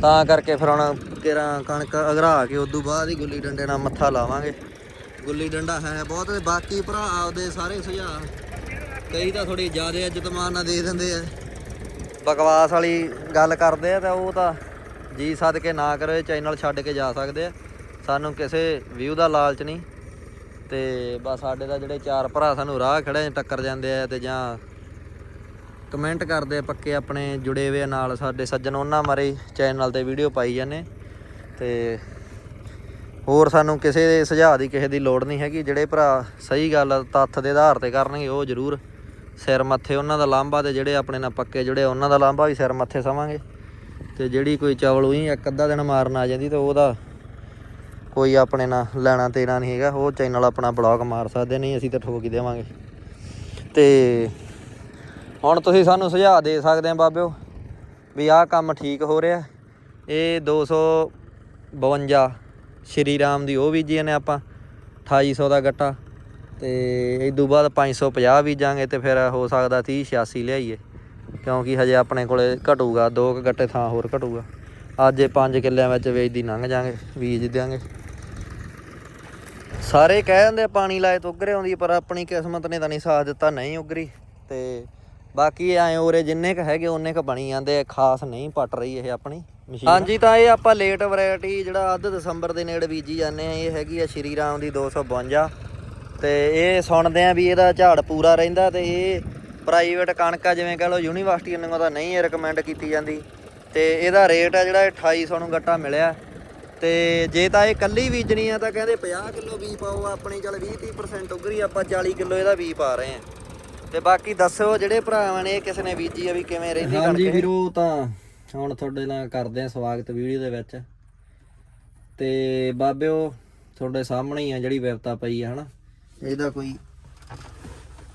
ਤਾਂ ਕਰਕੇ ਫਿਰ ਹੁਣ ਕਿਰਾਂ ਕਣਕ ਅਗਰਾ ਕੇ ਉਦੋਂ ਬਾਅਦ ਹੀ ਗੁੱਲੀ ਡੰਡੇ ਨਾਲ ਮੱਥਾ ਲਾਵਾਂਗੇ। ਗੁੱਲੀ ਡੰਡਾ ਹੈ ਬਹੁਤ, ਤੇ ਬਾਕੀ ਭਰਾ ਆਪਦੇ ਸਾਰੇ ਸੁਝਾਅ। ਕਈ ਤਾਂ ਥੋੜੀ ਜ਼ਿਆਦਾ ਇੱਜ਼ਤ ਮਾਨ ਨਾਲ ਦੇ ਦਿੰਦੇ ਆ। ਬਕਵਾਸ ਵਾਲੀ ਗੱਲ ਕਰਦੇ ਆ ਤਾਂ ਉਹ ਤਾਂ ਜੀ ਸਦ ਕੇ ਨਾ ਕਰੇ, ਚੈਨਲ ਛੱਡ ਕੇ ਜਾ ਸਕਦੇ ਆ। ਸਾਨੂੰ ਕਿਸੇ ਵਿਊ ਦਾ ਲਾਲਚ ਨਹੀਂ। ਤੇ ਬਸ ਸਾਡੇ ਦਾ ਜਿਹੜੇ ਚਾਰ ਭਰਾ ਸਾਨੂੰ ਰਾਹ ਖੜੇ ਟੱਕਰ ਜਾਂਦੇ ਆ ਤੇ ਜਾਂ ਕਮੈਂਟ ਕਰਦੇ ਪੱਕੇ ਆਪਣੇ ਜੁੜੇ ਹੋਏ ਨਾਲ। ਸਾਡੇ ਸੱਜਣ ਉਹਨਾਂ ਮਾਰੇ ਚੈਨਲ ਤੇ ਵੀਡੀਓ ਪਾਈ ਜਾਂਦੇ। ਤੇ ਹੋਰ ਸਾਨੂੰ ਕਿਸੇ ਦੇ ਸੁਝਾਅ ਦੀ ਕਿਸੇ ਦੀ ਲੋੜ ਨਹੀਂ ਹੈਗੀ, ਜਿਹੜੇ ਭਰਾ ਸਹੀ ਗੱਲ ਤੱਥ ਦੇ ਆਧਾਰ ਤੇ ਕਰਨਗੇ, ਉਹ ਜ਼ਰੂਰ ਸਿਰ ਮੱਥੇ ਉਹਨਾਂ ਦਾ ਲਾਂਭਾ ਤੇ ਜਿਹੜੇ ਆਪਣੇ ਨਾਲ ਪੱਕੇ ਜੁੜੇ ਉਹਨਾਂ ਦਾ ਲਾਂਭਾ ਵੀ ਸਿਰ ਮੱਥੇ ਸਵਾਂਗੇ ਤੇ ਜਿਹੜੀ ਕੋਈ ਚਵਲ ਉਹੀ ਇੱਕ ਅੱਧਾ ਦਿਨ ਮਾਰਨ ਆ ਜਾਂਦੀ ਤੇ ਉਹਦਾ ਕੋਈ ਆਪਣੇ ਨਾਲ ਲੈਣਾ ਤੇਣਾ ਨਹੀਂ ਹੈਗਾ, ਉਹ ਚੈਨਲ ਆਪਣਾ ਬਲੌਗ ਮਾਰ ਸਕਦੇ ਨਹੀਂ, ਅਸੀਂ ਤਾਂ ਠੋਕ ਹੀ ਦੇਵਾਂਗੇ। ਤੇ ਹੁਣ ਤੁਸੀਂ ਸਾਨੂੰ ਸੁਝਾਅ ਦੇ ਸਕਦੇ ਆ ਬਾਬਿਓ ਵੀ ਆਹ ਕੰਮ ਠੀਕ ਹੋ ਰਿਹਾ, ਇਹ 252 ਸ਼੍ਰੀ ਰਾਮ ਦੀ ਉਹ ਬੀਜੀ ਨੇ ਆਪਾਂ 2800 ਦਾ ਗੱਟਾ। ਤੇ ਇਸ ਤੋਂ ਬਾਅਦ 550 ਬੀਜਾਂਗੇ ਤੇ ਫਿਰ ਹੋ ਸਕਦਾ 30 86 ਲਿਆਈਏ। ਕਿਉਂਕਿ ਹਜੇ ਆਪਣੇ ਕੋਲੇ ਘਟੂਗਾ, ਦੋ ਕੁ ਗੱਟੇ ਥਾਂ ਹੋਰ ਘਟੂਗਾ। ਅੱਜ ਇਹ 5 ਕਿੱਲਿਆਂ ਵਿੱਚ ਵੇਚਦੀ ਲੰਘ ਜਾਾਂਗੇ, ਬੀਜ ਦਿਆਂਗੇ। ਸਾਰੇ ਕਹਿ ਦਿੰਦੇ ਪਾਣੀ ਲਾਏ ਤਾਂ ਉਗਰੇ ਆਉਂਦੀ ਪਰ ਆਪਣੀ ਕਿਸਮਤ ਨੇ ਤਾਂ ਨਹੀਂ ਸਾਥ ਦਿੱਤਾ, ਨਹੀਂ ਉਗਰੀ। ਤੇ ਬਾਕੀ ਐ ਉਰੇ ਜਿੰਨੇ ਕ ਹੈਗੇ ਉਹਨੇ ਕ ਬਣੀ ਜਾਂਦੇ ਆ, ਖਾਸ ਨਹੀਂ ਪਟ ਰਹੀ ਇਹ ਆਪਣੀ ਮਸ਼ੀਨ। ਹਾਂਜੀ, ਤਾਂ ਇਹ ਆਪਾਂ ਲੇਟ ਵੈਰਾਈਟੀ ਜਿਹੜਾ ਅੱਧ ਦਸੰਬਰ ਦੇ ਨੇੜੇ ਬੀਜੀ ਜਾਂਦੇ ਆ, ਇਹ ਹੈਗੀ ਆ ਸ਼੍ਰੀ ਰਾਮ ਦੀ 252 ਤੇ ਇਹ ਸੁਣਦੇ ਆ ਵੀ ਇਹਦਾ ਝਾੜ ਪੂਰਾ ਰਹਿੰਦਾ ਤੇ ਇਹ ਪ੍ਰਾਈਵੇਟ ਕਣਕ ਆ, ਜਿਵੇਂ ਕਹ ਲਓ ਯੂਨੀਵਰਸਿਟੀ ਨੂੰ ਤਾਂ ਨਹੀਂ ਰეკਮੈਂਡ ਕੀਤੀ ਜਾਂਦੀ। ਤੇ ਇਹਦਾ ਰੇਟ ਆ ਜਿਹੜਾ ਇਹ 2800 ਨੂੰ ਗੱਟਾ ਮਿਲਿਆ। ਤੇ ਜੇ ਤਾਂ ਇਹ ਕੱਲੀ ਬੀਜਣੀ ਆ ਤਾਂ ਕਹਿੰਦੇ 50 ਕਿਲੋ ਬੀ ਪਾਓ, ਆਪਣੀ ਚੱਲ 20 30% ਉਗਰੀ, ਆਪਾਂ 40 ਕਿਲੋ ਇਹਦਾ ਬੀ ਪਾ ਰਹੇ ਆ। ਤੇ ਬਾਕੀ ਦੱਸਿਓ ਜਿਹੜੇ ਭਰਾਵਾਂ ਨੇ ਕਿਸੇ ਨੇ ਬੀਜੀ ਆ ਵੀ ਕਿਵੇਂ ਰਹਿੰਦੀ ਹਾਂਜੀ ਕਣਕ ਵੀਰੋ ਤਾਂ ਹੁਣ ਤੁਹਾਡੇ ਨਾਲ ਕਰਦੇ ਆ ਸਵਾਗਤ ਵੀਡੀਓ ਦੇ ਵਿੱਚ। ਤੇ ਬਾਬਿਓ ਤੁਹਾਡੇ ਸਾਹਮਣੇ ਹੀ ਆ ਜਿਹੜੀ ਵਿਪਤਾ ਪਈ ਆ ਹਨਾ? ਇਹਦਾ ਕੋਈ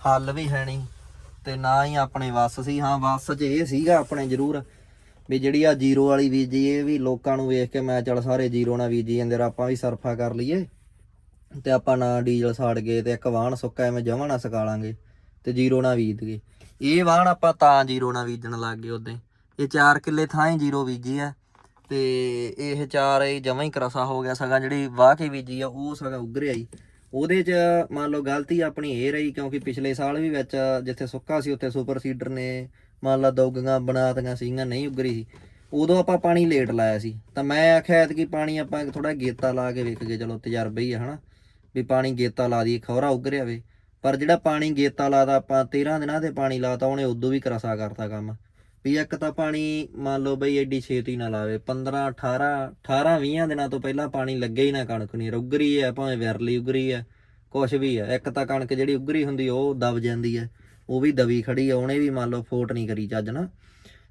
ਹੱਲ ਵੀ ਹੈ ਨਹੀਂ ਤੇ ਨਾ ਹੀ ਆਪਣੇ ਵੱਸ ਸੀ। ਹਾਂ ਵੱਸ 'ਚ ਇਹ ਸੀਗਾ ਆਪਣੇ ਜ਼ਰੂਰ ਵੀ ਜਿਹੜੀ ਆ ਜ਼ੀਰੋ ਵਾਲੀ ਬੀਜੀ ਇਹ ਵੀ ਲੋਕਾਂ ਨੂੰ ਵੇਖ ਕੇ ਮੈਂ ਚੱਲ ਸਾਰੇ ਜ਼ੀਰੋ ਨਾਲ ਬੀਜੀ ਜਾਂਦੇ ਰ ਆਪਾਂ ਵੀ ਸਰਫਾ ਕਰ ਲਈਏ। ਤੇ ਆਪਾਂ ਨਾ ਡੀਜ਼ਲ ਸਾੜ ਗਏ ਤੇ ਇੱਕ ਵਾਹਣ ਸੁੱਕਾ ਐਵੇਂ ਜਮਾਂ ਨਾ ਸਕਾ ਲਾਂਗੇ। ਤੇ ਜ਼ੀਰੋ ਨਾਲ ਬੀਜ ਗਏ। ਇਹ ਵਾਹਣ ਆਪਾਂ ਤਾਂ ਜ਼ੀਰੋ ਨਾਲ ਬੀਜਣ ਲੱਗ ਗਏ ਉਦੋਂ। ਇਹ 4 ਕਿੱਲੇ ਥਾਂ ਹੀ ਜ਼ੀਰੋ ਬੀਜੀ ਆ। ਤੇ ਇਹ ਚਾਰ ਇਹ ਜਮਾਂ ਹੀ ਕਰਸਾ ਹੋ ਗਿਆ। ਸਗਾ ਜਿਹੜੀ ਵਾਹ ਕੇ ਬੀਜੀ ਆ, ਉਹ ਸਗਾ ਉਗਰਿਆ ਜੀ ਉਹਦੇ ਚ ਮੰਨ ਲਓ ਗਲਤੀ ਆਪਣੀ ਇਹ ਰਹੀ ਕਿਉਂਕਿ ਪਿਛਲੇ ਸਾਲ ਵੀ ਵਿੱਚ ਜਿੱਥੇ ਸੁੱਕਾ ਸੀ, ਉੱਥੇ ਸੁਪਰ ਸੀਡਰ ਨੇ ਮੰਨ ਲਾ ਦੋਗੀਆਂ ਬਣਾਤੀਆਂ ਸੀਗੀਆਂ, ਨਹੀਂ ਉਗਰੀ ਸੀ। ਉਦੋਂ ਆਪਾਂ ਪਾਣੀ ਲੇਟ ਲਾਇਆ ਸੀ। ਤਾਂ ਮੈਂ ਆਖਿਆ ਕਿ ਪਾਣੀ ਆਪਾਂ ਥੋੜਾ ਗੇਤਾ ਲਾ ਕੇ ਵੇਖ ਗਏ ਚਲੋ ਤਜਰਬਾ ਹੀ ਹੈ ਹਨਾ। ਵੀ ਪਾਣੀ ਗੇਤਾ ਲਾ ਦਈਏ, ਖੌਰਾ ਉਗਰਿਆ ਵੇ। ਪਰ ਜਿਹੜਾ ਪਾਣੀ ਗੇਤਾ ਲਾਦਾ, ਆਪਾਂ 13 ਦਿਨਾਂ ਤੇ ਪਾਣੀ ਲਾਤਾ, ਉਹਨੇ ਉਦੋਂ ਵੀ ਕਰਸਾ ਕਰਤਾ ਕੰਮ। ਵੀ ਇੱਕ ਤਾਂ ਪਾਣੀ ਮੰਨ ਲਓ ਬਈ ਐਡੀ ਛੇਤੀ ਨਾ ਲਾਵੇ 15 18 18 20 ਦਿਨਾਂ ਤੋਂ ਪਹਿਲਾਂ ਪਾਣੀ ਲੱਗੇ ਹੀ ਨਾ ਕਣਕ ਨਹੀਂ ਉਗਰੀ ਹੈ ਭਾਵੇਂ ਵਿਰਲੀ ਉਗਰੀ ਹੈ ਕੁਛ ਵੀ ਹੈ ਇੱਕ ਤਾਂ ਕਣਕ ਜਿਹੜੀ ਉਗਰੀ ਹੁੰਦੀ, ਉਹ ਦਬ ਜਾਂਦੀ ਹੈ ਉਹ ਵੀ ਦਵੀ ਖੜੀ ਆ ਉਹਨੇ ਵੀ ਮੰਨ ਲਓ ਫੋਟ ਨਹੀਂ ਕਰੀ ਚੱਜ ਨਾ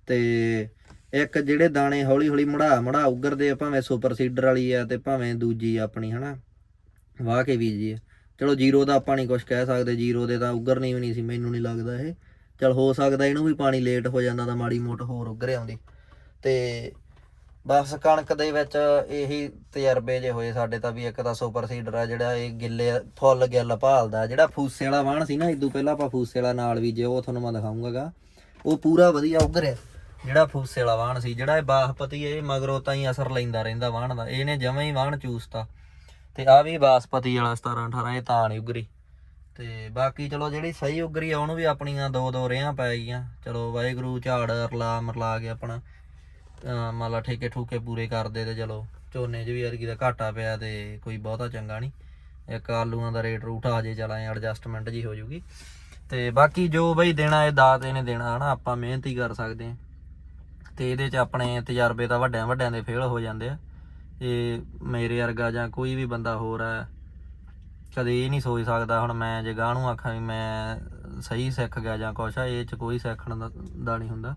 ਤੇ ਇੱਕ ਜਿਹੜੇ ਦਾਣੇ ਹੌਲੀ ਹੌਲੀ ਮੜਾ ਮੜਾ ਉਗਰਦੇ ਆ, ਭਾਵੇਂ ਸੁਪਰ ਸੀਡਰ ਵਾਲੀ ਆ ਤੇ ਭਾਵੇਂ ਦੂਜੀ ਆਪਣੀ, ਹਨਾ, ਵਾਹ ਕੇ ਬੀਜੀ ਆ ਚਲੋ ਜ਼ੀਰੋ ਦਾ ਆਪਾਂ ਨਹੀਂ ਕੁਝ ਕਹਿ ਸਕਦੇ, ਜ਼ੀਰੋ ਦੇ ਤਾਂ ਉਗਰਨੀ ਵੀ ਨਹੀਂ ਸੀ, ਮੈਨੂੰ ਨਹੀਂ ਲੱਗਦਾ ਇਹ। ਚਲ ਹੋ ਸਕਦਾ ਇਹਨੂੰ ਵੀ ਪਾਣੀ ਲੇਟ ਹੋ ਜਾਂਦਾ ਤਾਂ ਮਾੜੀ ਮੋਟ ਹੋਰ ਉਗਰ ਆਉਂਦੀ ਤੇ ਬਸ ਕਣਕ ਦੇ ਵਿੱਚ ਇਹੀ ਤਜਰਬੇ ਜੇ ਹੋਏ ਸਾਡੇ ਤਾਂ ਵੀ ਇੱਕ ਤਾਂ ਸੁਪਰ ਸੀਡਰ ਆ ਜਿਹੜਾ ਇਹ ਗਿੱਲੇ ਫੁੱਲ ਗਿੱਲ ਭਾਲਦਾ ਜਿਹੜਾ ਫੂਸੇ ਵਾਲਾ ਵਾਹਣ ਸੀ ਨਾ ਇਦੋਂ ਪਹਿਲਾਂ ਆਪਾਂ ਫੂਸੇ ਵਾਲਾ ਨਾਲ ਵੀ ਜੇ ਉਹ ਤੁਹਾਨੂੰ ਮੈਂ ਦਿਖਾਉਂਗਾਗਾ ਉਹ ਪੂਰਾ ਵਧੀਆ ਉਗਰਿਆ ਜਿਹੜਾ ਫੂਸੇ ਵਾਲਾ ਵਾਹਣ ਸੀ, ਜਿਹੜਾ ਇਹ ਬਾਸਪਤੀ ਇਹ ਮਗਰੋਂ ਤਾਂ ਹੀ ਅਸਰ ਲੈਂਦਾ ਰਹਿੰਦਾ ਵਾਹਣ ਦਾ। ਇਹਨੇ ਜਮਾਂ ਹੀ ਵਾਹਣ ਚੂਸਤਾ। ਤੇ ਆ ਵੀ ਬਾਸਪਤੀ ਵਾਲਾ 17 18 ਇਹ ਤਾਂ ਨਹੀਂ ਉਗਰੀ। ਤੇ ਬਾਕੀ ਚਲੋ ਜਿਹੜੀ ਸਹੀ ਉਗਰੀ ਆ, ਉਹਨੂੰ ਵੀ ਆਪਣੀਆਂ ਦੋ ਦੋ ਰੇਹਾਂ ਪੈ ਗਈਆਂ। ਚਲੋ ਵਾਹਿਗੁਰੂ ਝਾੜ ਰਲਾ ਮਰਲਾ ਕੇ ਆਪਣਾ, ਅਹ ਮੰਨ ਲਾ ਠੇਕੇ ਠੂਕੇ ਪੂਰੇ ਕਰਦੇ ਤੇ ਚਲੋ ਝੋਨੇ 'ਚ ਵੀ ਅਰਗੀ ਦਾ ਘਾਟਾ ਪਿਆ ਤੇ ਕੋਈ ਬਹੁਤਾ ਚੰਗਾ ਨਹੀਂ ਇੱਕ ਆਲੂਆਂ ਦਾ ਰੇਟ ਰੂਟ ਆ ਜੇ ਚਲਾ ਐਡਜਸਟਮੈਂਟ ਜੀ ਹੋ ਜੂਗੀ। ਤੇ ਬਾਕੀ ਜੋ ਬਈ ਦੇਣਾ, ਇਹ ਦਾਤ ਇਹਨੇ ਦੇਣਾ, ਹਨਾ, ਆਪਾਂ ਮਿਹਨਤ ਹੀ ਕਰ ਸਕਦੇ ਆ। ਤੇ ਇਹਦੇ 'ਚ ਆਪਣੇ ਤਜਰਬੇ ਤਾਂ ਵੱਡਿਆਂ ਵੱਡਿਆਂ ਦੇ ਫੇਲ ਹੋ ਜਾਂਦੇ ਆ। ਇਹ ਮੇਰੇ ਵਰਗਾ ਜਾਂ ਕੋਈ ਵੀ ਬੰਦਾ ਹੋਰ ਆ ਕਦੇ ਇਹ ਨਹੀਂ ਸੋਚ ਸਕਦਾ ਹੁਣ ਮੈਂ ਜੇ ਗਾਹ ਨੂੰ ਆਖਾਂ ਵੀ ਮੈਂ ਸਹੀ ਸਿੱਖ ਗਿਆ ਜਾਂ ਕੁਛ ਆ, ਇਹ 'ਚ ਕੋਈ ਸਿੱਖਣ ਦਾ ਨਹੀਂ ਹੁੰਦਾ।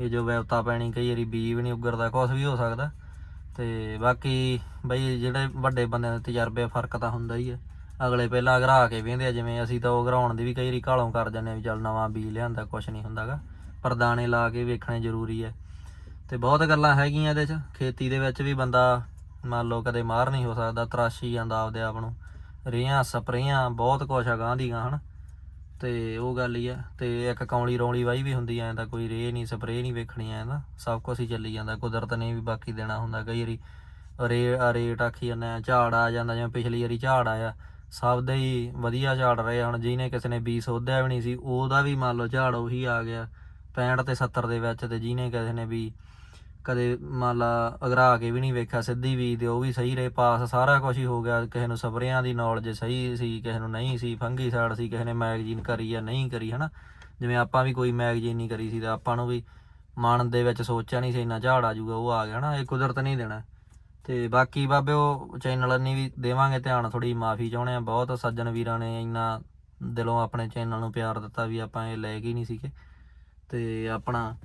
ਇਹ ਜੋ ਵਿਵਤਾ ਪੈਣੀ ਕਈ ਵਾਰੀ ਬੀ ਵੀ ਨਹੀਂ ਉਗਰਦਾ, ਕੁਛ ਵੀ ਹੋ ਸਕਦਾ। ਤੇ ਬਾਕੀ ਬਈ ਜਿਹੜੇ ਵੱਡੇ ਬੰਦਿਆਂ ਦੇ ਤਜਰਬੇ ਫ਼ਰਕ ਤਾਂ ਹੁੰਦਾ ਹੀ ਹੈ ਅਗਲੇ ਪਹਿਲਾਂ ਘਰਾ ਕੇ ਵੇਂਦੇ ਆ, ਜਿਵੇਂ ਅਸੀਂ ਤਾਂ ਉਹ ਘਰਾਉਣ ਦੀ ਵੀ ਕਈ ਵਾਰੀ ਘਾਲੋਂ ਕਰ ਜਾਂਦੇ ਆ ਵੀ ਚੱਲ ਨਵਾਂ ਬੀ ਲਿਆਂਦਾ, ਕੁਛ ਨਹੀਂ ਹੁੰਦਾਗਾ। ਪਰ ਦਾਣੇ ਲਾ ਕੇ ਵੇਖਣੇ ਜ਼ਰੂਰੀ ਹੈ ਤੇ ਬਹੁਤ ਗੱਲਾਂ ਹੈਗੀਆਂ ਇਹਦੇ 'ਚ। ਖੇਤੀ ਦੇ ਵਿੱਚ ਵੀ ਬੰਦਾ ਮੰਨ ਲਓ ਕਦੇ ਮਾਰ ਨਹੀਂ ਹੋ ਸਕਦਾ, ਤਰਾਸ਼ੀ ਜਾਂਦਾ ਆਪਦੇ ਆਪ ਨੂੰ। ਰੇਹਾਂ ਸਪਰੇਆਂ, ਬਹੁਤ ਕੁਛ ਆ ਗਾਂ ਦੀਆਂ, ਹਨ। ਤੇ ਉਹ ਗੱਲ ਹੀ ਆ। ਤੇ ਇੱਕ ਕੌਲੀ ਰੌਲੀ ਵਾਈ ਵੀ ਹੁੰਦੀ ਐ ਤਾਂ ਕੋਈ ਰੇ ਨਹੀਂ ਸਪਰੇ ਨਹੀਂ ਵੇਖਣੀ ਐ ਤਾਂ ਸਭ ਕੁਝ ਹੀ ਚੱਲੀ ਜਾਂਦਾ, ਕੁਦਰਤ ਨੇ ਵੀ ਬਾਕੀ ਦੇਣਾ ਹੁੰਦਾ। ਕਈ ਵਾਰੀ ਰੇ ਰੇਟ ਆਖੀ ਜਾਂਦਾ ਝਾੜ ਆ ਜਾਂਦਾ, ਜਿਵੇਂ ਪਿਛਲੀ ਵਾਰੀ ਝਾੜ ਆਇਆ। ਸਭ ਦੇ ਹੀ ਵਧੀਆ ਝਾੜ ਰਹੇ ਹੁਣ ਜਿਹਨੇ ਕਿਸੇ ਨੇ ਬੀਜ ਸੋਧਿਆ ਵੀ ਨਹੀਂ ਸੀ, ਉਹਦਾ ਵੀ ਮੰਨ ਲਓ ਝਾੜ ਉਹੀ ਆ ਗਿਆ। 65 ਤੇ 70 ਦੇ ਵਿੱਚ ਤੇ ਜਿਹਨੇ ਕਿਸੇ ਨੇ ਵੀ ਕਦੇ ਮੰਨ ਲਾ ਅਗਰਾ ਕੇ ਵੀ ਨਹੀਂ ਵੇਖਿਆ, ਸਿੱਧੀ ਵੀ ਤੇ ਉਹ ਵੀ ਸਹੀ ਰਹੇ, ਪਾਸ ਸਾਰਾ ਕੁਝ ਹੀ ਹੋ ਗਿਆ, ਕਿਸੇ ਨੂੰ ਸਪਰੇਆਂ ਦੀ ਨੌਲੇਜ ਸਹੀ ਸੀ, ਕਿਸੇ ਨੂੰ ਨਹੀਂ ਸੀ, ਫੰਗੀ ਸਾਈਡ ਸੀ, ਕਿਸੇ ਨੇ ਮੈਗਜ਼ੀਨ ਕਰੀ ਜਾਂ ਨਹੀਂ ਕਰੀ, ਹਨਾ? ਜਿਵੇਂ ਆਪਾਂ ਵੀ ਕੋਈ ਮੈਗਜ਼ੀਨ ਨਹੀਂ ਕਰੀ ਸੀ ਤਾਂ ਆਪਾਂ ਨੂੰ ਵੀ ਮਨ ਦੇ ਵਿੱਚ ਸੋਚਿਆ ਨਹੀਂ ਸੀ, ਇੰਨਾ ਝਾੜ ਆ ਜਾਊਗਾ, ਉਹ ਆ ਗਿਆ, ਹਨਾ? ਇਹ ਕੁਦਰਤ ਨਹੀਂ ਦੇਣਾ। ਤੇ ਬਾਕੀ ਬਾਬੇ, ਉਹ ਚੈਨਲ ਨਹੀਂ ਵੀ ਦੇਵਾਂਗੇ ਧਿਆਨ ਥੋੜੀ ਮਾਫੀ ਚਾਹੁੰਦੇ ਆ ਬਹੁਤ ਸੱਜਣ ਵੀਰਾਂ ਨੇ ਇੰਨਾ ਦਿਲੋਂ ਆਪਣੇ ਚੈਨਲ ਨੂੰ ਪਿਆਰ ਦਿੱਤਾ ਵੀ ਆਪਾਂ ਇਹ ਲੈ ਕੇ ਹੀ ਨਹੀਂ ਸੀਗੇ। ਤੇ ਆਪਣਾ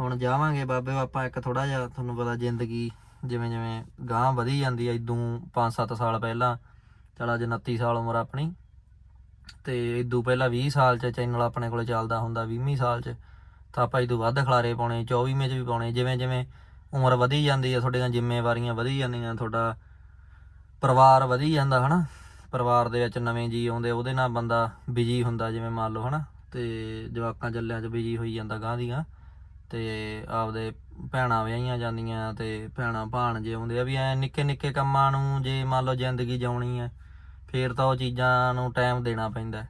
ਹੁਣ ਜਾਵਾਂਗੇ ਬਾਬੇ, ਆਪਾਂ ਇੱਕ ਥੋੜਾ ਜਿਹਾ ਤੁਹਾਨੂੰ ਪਤਾ ਜ਼ਿੰਦਗੀ ਜਿਵੇਂ ਜਿਵੇਂ ਗਾਂ ਵਧੀ ਜਾਂਦੀ ਐ ਇਦੋਂ 5-7 ਸਾਲ ਪਹਿਲਾਂ, ਚਲ ਅੱਜ 29 ਸਾਲ ਉਮਰ ਆਪਣੀ, ਤੇ ਇਦੋਂ ਪਹਿਲਾਂ 20 ਸਾਲ ਚ ਚੈਨਲ ਆਪਣੇ ਕੋਲੇ ਚੱਲਦਾ ਹੁੰਦਾ 20ਵੀਂ ਸਾਲ ਚ, ਤਾਂ ਆਪਾਂ ਇਦੋਂ ਵੱਧ ਖਲਾਰੇ ਪਾਉਣੇ 24ਵੇਂ ਚ ਵੀ ਪਾਉਣੇ, ਜਿਵੇਂ ਜਿਵੇਂ ਉਮਰ ਵਧੀ ਜਾਂਦੀ ਹੈ ਤੁਹਾਡੀਆਂ ਜ਼ਿੰਮੇਵਾਰੀਆਂ ਵਧੀ ਜਾਂਦੀਆਂ, ਤੁਹਾਡਾ ਪਰਿਵਾਰ ਵਧੀ ਜਾਂਦਾ, ਹਨਾ? ਪਰਿਵਾਰ ਦੇ ਵਿੱਚ ਨਵੇਂ ਜੀ ਆਉਂਦੇ, ਉਹਦੇ ਨਾਲ ਬੰਦਾ ਬਿਜ਼ੀ ਹੁੰਦਾ, ਜਿਵੇਂ ਮੰਨ ਲਓ, ਹਨਾ? ਤੇ ਜਵਾਕਾਂ ਚੱਲਿਆਂ 'ਚ ਬਿਜ਼ੀ ਹੋਈ ਜਾਂਦਾ ਗਾਂ ਦੀਆਂ। ਤੇ ਆਪਦੇ ਭੈਣਾਂ ਵਿਆਹੀਆਂ ਜਾਂਦੀਆਂ ਤੇ ਭੈਣਾਂ ਭਾਣ ਜੇ ਆਉਂਦੇ ਆ ਵੀ ਐ ਨਿੱਕੇ ਨਿੱਕੇ ਕੰਮਾਂ ਨੂੰ ਜੇ ਮੰਨ ਲਓ ਜ਼ਿੰਦਗੀ ਜਿਉਣੀ ਹੈ ਫੇਰ ਤਾਂ ਉਹ ਚੀਜ਼ਾਂ ਨੂੰ ਟਾਈਮ ਦੇਣਾ ਪੈਂਦਾ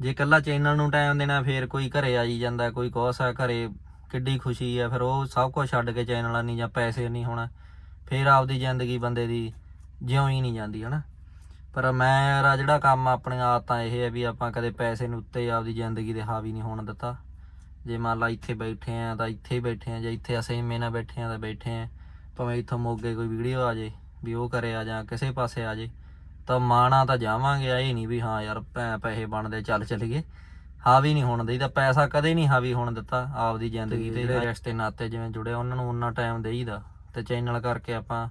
ਜੇ ਇਕੱਲਾ ਚੈਨਲ ਨੂੰ ਟਾਈਮ ਦੇਣਾ, ਫੇਰ ਕੋਈ ਘਰੇ ਆਈ ਜਾਂਦਾ, ਕੋਈ ਕੋਸਾ ਘਰੇ ਕਿੱਡੀ ਖੁਸ਼ੀ ਹੈ ਫਿਰ ਉਹ ਸਭ ਕੁਝ ਛੱਡ ਕੇ ਚੈਨਲਾਂ ਨਹੀਂ ਜਾਂ ਪੈਸੇ ਨਹੀਂ ਹੋਣਾ, ਫੇਰ ਆਪਦੀ ਜ਼ਿੰਦਗੀ ਬੰਦੇ ਦੀ ਜਿਉਂ ਹੀ ਨਹੀਂ ਜਾਂਦੀ, ਹਨਾ? ਪਰ ਮੇਰਾ ਜਿਹੜਾ ਕੰਮ ਆਪਣੀਆਂ ਆਦਤਾਂ ਇਹ ਹੈ ਵੀ ਆਪਾਂ ਕਦੇ ਪੈਸੇ ਨੂੰ ਉੱਤੇ ਆਪਦੀ ਜ਼ਿੰਦਗੀ ਦੇ ਹਾਵੀ ਨਹੀਂ ਹੋਣ ਦਿੱਤਾ। ਜੇ ਮੰਨ ਲਾ ਇੱਥੇ ਬੈਠੇ ਆ ਤਾਂ ਇੱਥੇ ਹੀ ਬੈਠੇ ਆ ਜੇ ਇੱਥੇ ਅਸੇਮੇ ਨਾਲ ਬੈਠੇ ਆ ਤਾਂ ਬੈਠੇ ਆ। ਭਾਵੇਂ ਇੱਥੋਂ ਮੋਗੇ ਕੋਈ ਵੀਡੀਓ ਆ ਜੇ ਵੀ ਉਹ ਕਰੇ ਆ ਜਾਂ ਕਿਸੇ ਪਾਸੇ ਆ ਜੇ ਤਾਂ ਮਾਣਾ ਤਾਂ ਜਾਵਾਂਗੇ ਆ ਇਹ ਨਹੀਂ ਵੀ ਹਾਂ ਯਾਰ ਭੈ ਪੈਸੇ ਬਣਦੇ ਚੱਲ ਚਲੀਏ। ਹਾਵੀ ਨਹੀਂ ਹੋਣ ਦੇਈਦਾ ਪੈਸਾ ਕਦੇ ਨਹੀਂ ਹਾਵੀ ਹੋਣ ਦਿੱਤਾ ਆਪਦੀ ਜ਼ਿੰਦਗੀ ਤੇ ਜਿਹੜੇ ਰਿਸ਼ਤੇ ਨਾਤੇ ਜਿਵੇਂ ਜੁੜੇ ਉਹਨਾਂ ਨੂੰ ਉਹਨਾਂ ਟਾਈਮ ਦੇਈਦਾ। ਤੇ ਚੈਨਲ ਕਰਕੇ ਆਪਾਂ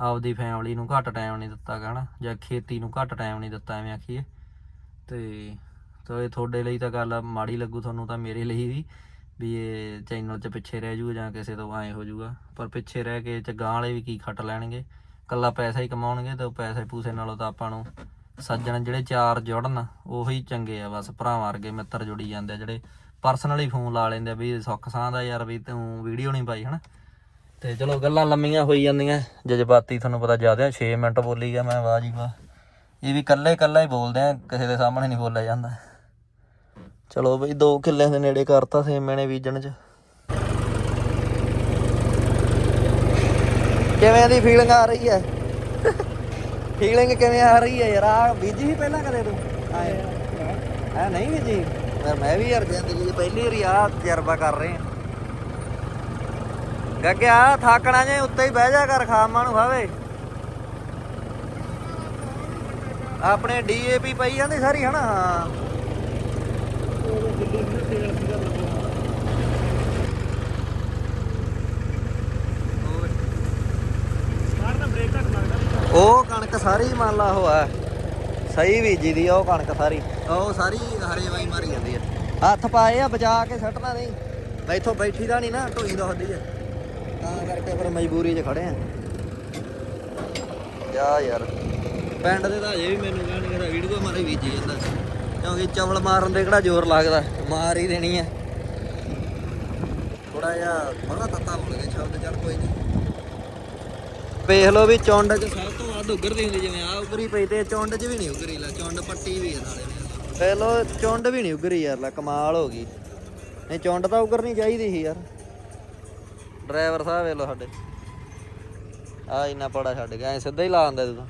ਆਪਦੀ ਫੈਮਿਲੀ ਨੂੰ ਘੱਟ ਟਾਈਮ ਨਹੀਂ ਦਿੱਤਾ ਕਹਣਾ ਜਾਂ ਖੇਤੀ ਨੂੰ ਘੱਟ ਟਾਈਮ ਨਹੀਂ ਦਿੱਤਾ ਐਵੇਂ ਆਖੀਏ। ਤੇ ਸੋ ਇਹ ਤੁਹਾਡੇ ਲਈ ਤਾਂ ਗੱਲ ਮਾੜੀ ਲੱਗੂ ਤੁਹਾਨੂੰ ਤਾਂ ਮੇਰੇ ਲਈ ਵੀ ਵੀ ਇਹ ਚੈਨਲ 'ਚ ਪਿੱਛੇ ਰਹਿ ਜੂਗਾ ਜਾਂ ਕਿਸੇ ਤੋਂ ਐਂ ਹੋ ਜੂਗਾ। ਪਰ ਪਿੱਛੇ ਰਹਿ ਕੇ ਚ ਵਾਲੇ ਵੀ ਕੀ ਖੱਟ ਲੈਣਗੇ? ਕੱਲਾ ਪੈਸਾ ਹੀ ਕਮਾਉਣਗੇ ਤੇ ਉਹ ਪੈਸੇ ਪੂਸੇ ਨਾਲੋਂ ਤਾਂ ਆਪਾਂ ਨੂੰ ਸੱਜਣ ਜਿਹੜੇ ਚਾਰ ਜੁੜਨ, ਉਹੀ ਚੰਗੇ ਆ ਬਸ। ਭਰਾਵਾਂ ਵਰਗੇ ਮਿੱਤਰ ਜੁੜੀ ਜਾਂਦੇ ਆ ਜਿਹੜੇ ਪਰਸਨਲੀ ਫੋਨ ਲਾ ਲੈਂਦੇ ਆ ਵੀ ਸੁੱਖ ਸਾਂ ਦਾ ਯਾਰ ਵੀ ਤੂੰ ਵੀਡੀਓ ਨਹੀਂ ਪਾਈ, ਹਨਾ? ਤੇ ਚਲੋ ਗੱਲਾਂ ਲੰਮੀਆਂ ਹੋਈ ਜਾਂਦੀਆਂ, ਜਜ਼ਬਾਤੀ ਤੁਹਾਨੂੰ ਪਤਾ ਜ਼ਿਆਦਾ 6 ਮਿੰਟ ਬੋਲੀ ਗਿਆ ਮੈਂ, ਵਾਹ ਜੀ ਵਾਹ। ਇਹ ਵੀ ਕੱਲੇ ਕੱਲਾ ਹੀ ਬੋਲਦੇ ਆ, ਕਿਸੇ ਦੇ ਸਾਹਮਣੇ ਨਹੀਂ ਬੋਲਿਆ ਜਾਂਦਾ। ਚਲੋ ਬਈ 2 ਕਿੱਲੇ ਦੇ ਨੇੜੇ ਕਰਤਾ ਸੇਮੇ ਨੇ ਬੀਜਣ ਚ। ਕਿਵੇਂ ਦੀ ਫੀਲਿੰਗ ਆ ਰਹੀ ਹੈ? ਫੀਲਿੰਗ ਕਿਵੇਂ ਆ ਰਹੀ ਹੈ ਯਾਰ? ਆ ਬੀਜੀ ਸੀ ਪਹਿਲਾਂ ਕਦੇ ਤੂੰ? ਆਏ। ਹੈ, ਨਹੀਂ ਬੀਜੀ? ਮੈਂ ਮੈਂ ਵੀ ਯਾਰ ਜ਼ਿੰਦਗੀ 'ਚ ਪਹਿਲੀ ਵਾਰੀ ਆ ਤਜਰਬਾ ਕਰ ਰਹੇ। ਹਾਂ ਗੱਗਿਆ, ਥਾਕਣਾ ਜੇ, ਉੱਤੇ ਹੀ ਬਹਿ ਜਾ ਕਰ, ਖਾਮਾਂ ਨੂੰ ਖਾਵੇ। ਆਪਣੇ ਡੀਏਪੀ ਪਈ ਜਾਂਦੀ ਸਾਰੀ, ਹਨਾ? ਹਾਂ ਕਾਰ ਦਾ ਬ੍ਰੇਕ ਘੱਟ ਲੱਗਦਾ ਵੀ ਉਹ ਕਣਕ ਸਾਰੀ ਮੰਨ ਲਾ ਉਹ ਆ। ਸਹੀ ਬੀਜੀ ਦੀ ਉਹ ਕਣਕ ਸਾਰੀ। ਉਹ ਸਾਰੀ ਹਰੇ ਵਾਈ ਮਾਰੀ ਜਾਂਦੀ ਆ। ਹੱਥ ਪਾਏ ਆ ਬਚਾ ਕੇ ਸੱਟਣਾ ਨਹੀਂ। ਮੈਥੋਂ ਬੈਠੀ ਦਾ ਨਹੀਂ ਨਾ ਢੋਈ ਦੋਹਦੀ ਆ। ਤਾਂ ਕਰਕੇ ਫਿਰ ਮਜਬੂਰੀ 'ਚ ਖੜੇ ਆ। ਜਾ ਯਾਰ। ਪਿੰਡ ਦੇ ਤਾਂ ਅਜੇ ਵੀ ਮੈਨੂੰ ਕਹਿਣਗੇ ਦਾ ਵੀਡੀਓ ਮਾਰੇ ਬੀਜੀ ਜਾਂਦਾ। ਕਿਉਂਕਿ ਚਵਲ ਮਾਰਨ ਦੇ ਕਿਹੜਾ ਜ਼ੋਰ ਲੱਗਦਾ, ਮਾਰ ਹੀ ਦੇਣੀ ਆ। ਥੋੜਾ ਜਿਹਾ ਬੜਾ ਤੱਤਾ ਹੋ ਗਿਆ ਸ਼ਬਦ, ਚੱਲ ਕੋਈ ਨਹੀਂ ਵੇਖ ਲਓ ਵੀ ਚੁੰਡ 'ਚ ਸਭ ਤੋਂ ਵੱਧ ਉਗਰਦੀ ਹੁੰਦੀ, ਜਿਵੇਂ ਆ ਉਗਰੀ ਪਈ ਤੇ ਚੁੰਡ 'ਚ ਵੀ ਨਹੀਂ ਉਗਰੀ, ਲੈ ਚੁੰਡ ਪੱਟੀ ਵੀ ਹੈ ਨਾਲੇ। ਵੇਖ ਲਓ, ਚੁੰਡ ਵੀ ਨਹੀਂ ਉਗਰੀ ਯਾਰ, ਲੈ ਕਮਾਲ ਹੋ ਗਈ। ਨਹੀਂ, ਚੁੰਡ ਤਾਂ ਉਗਰਨੀ ਚਾਹੀਦੀ ਸੀ ਯਾਰ। ਡਰਾਈਵਰ ਸਾਹਿਬ ਵੇਖ ਲਓ ਸਾਡੇ। ਆ ਇੰਨਾ ਪੜਾ ਛੱਡ ਗਿਆ, ਐ ਸਿੱਧਾ ਹੀ ਲਾ ਦਿੰਦਾ ਤੂੰ।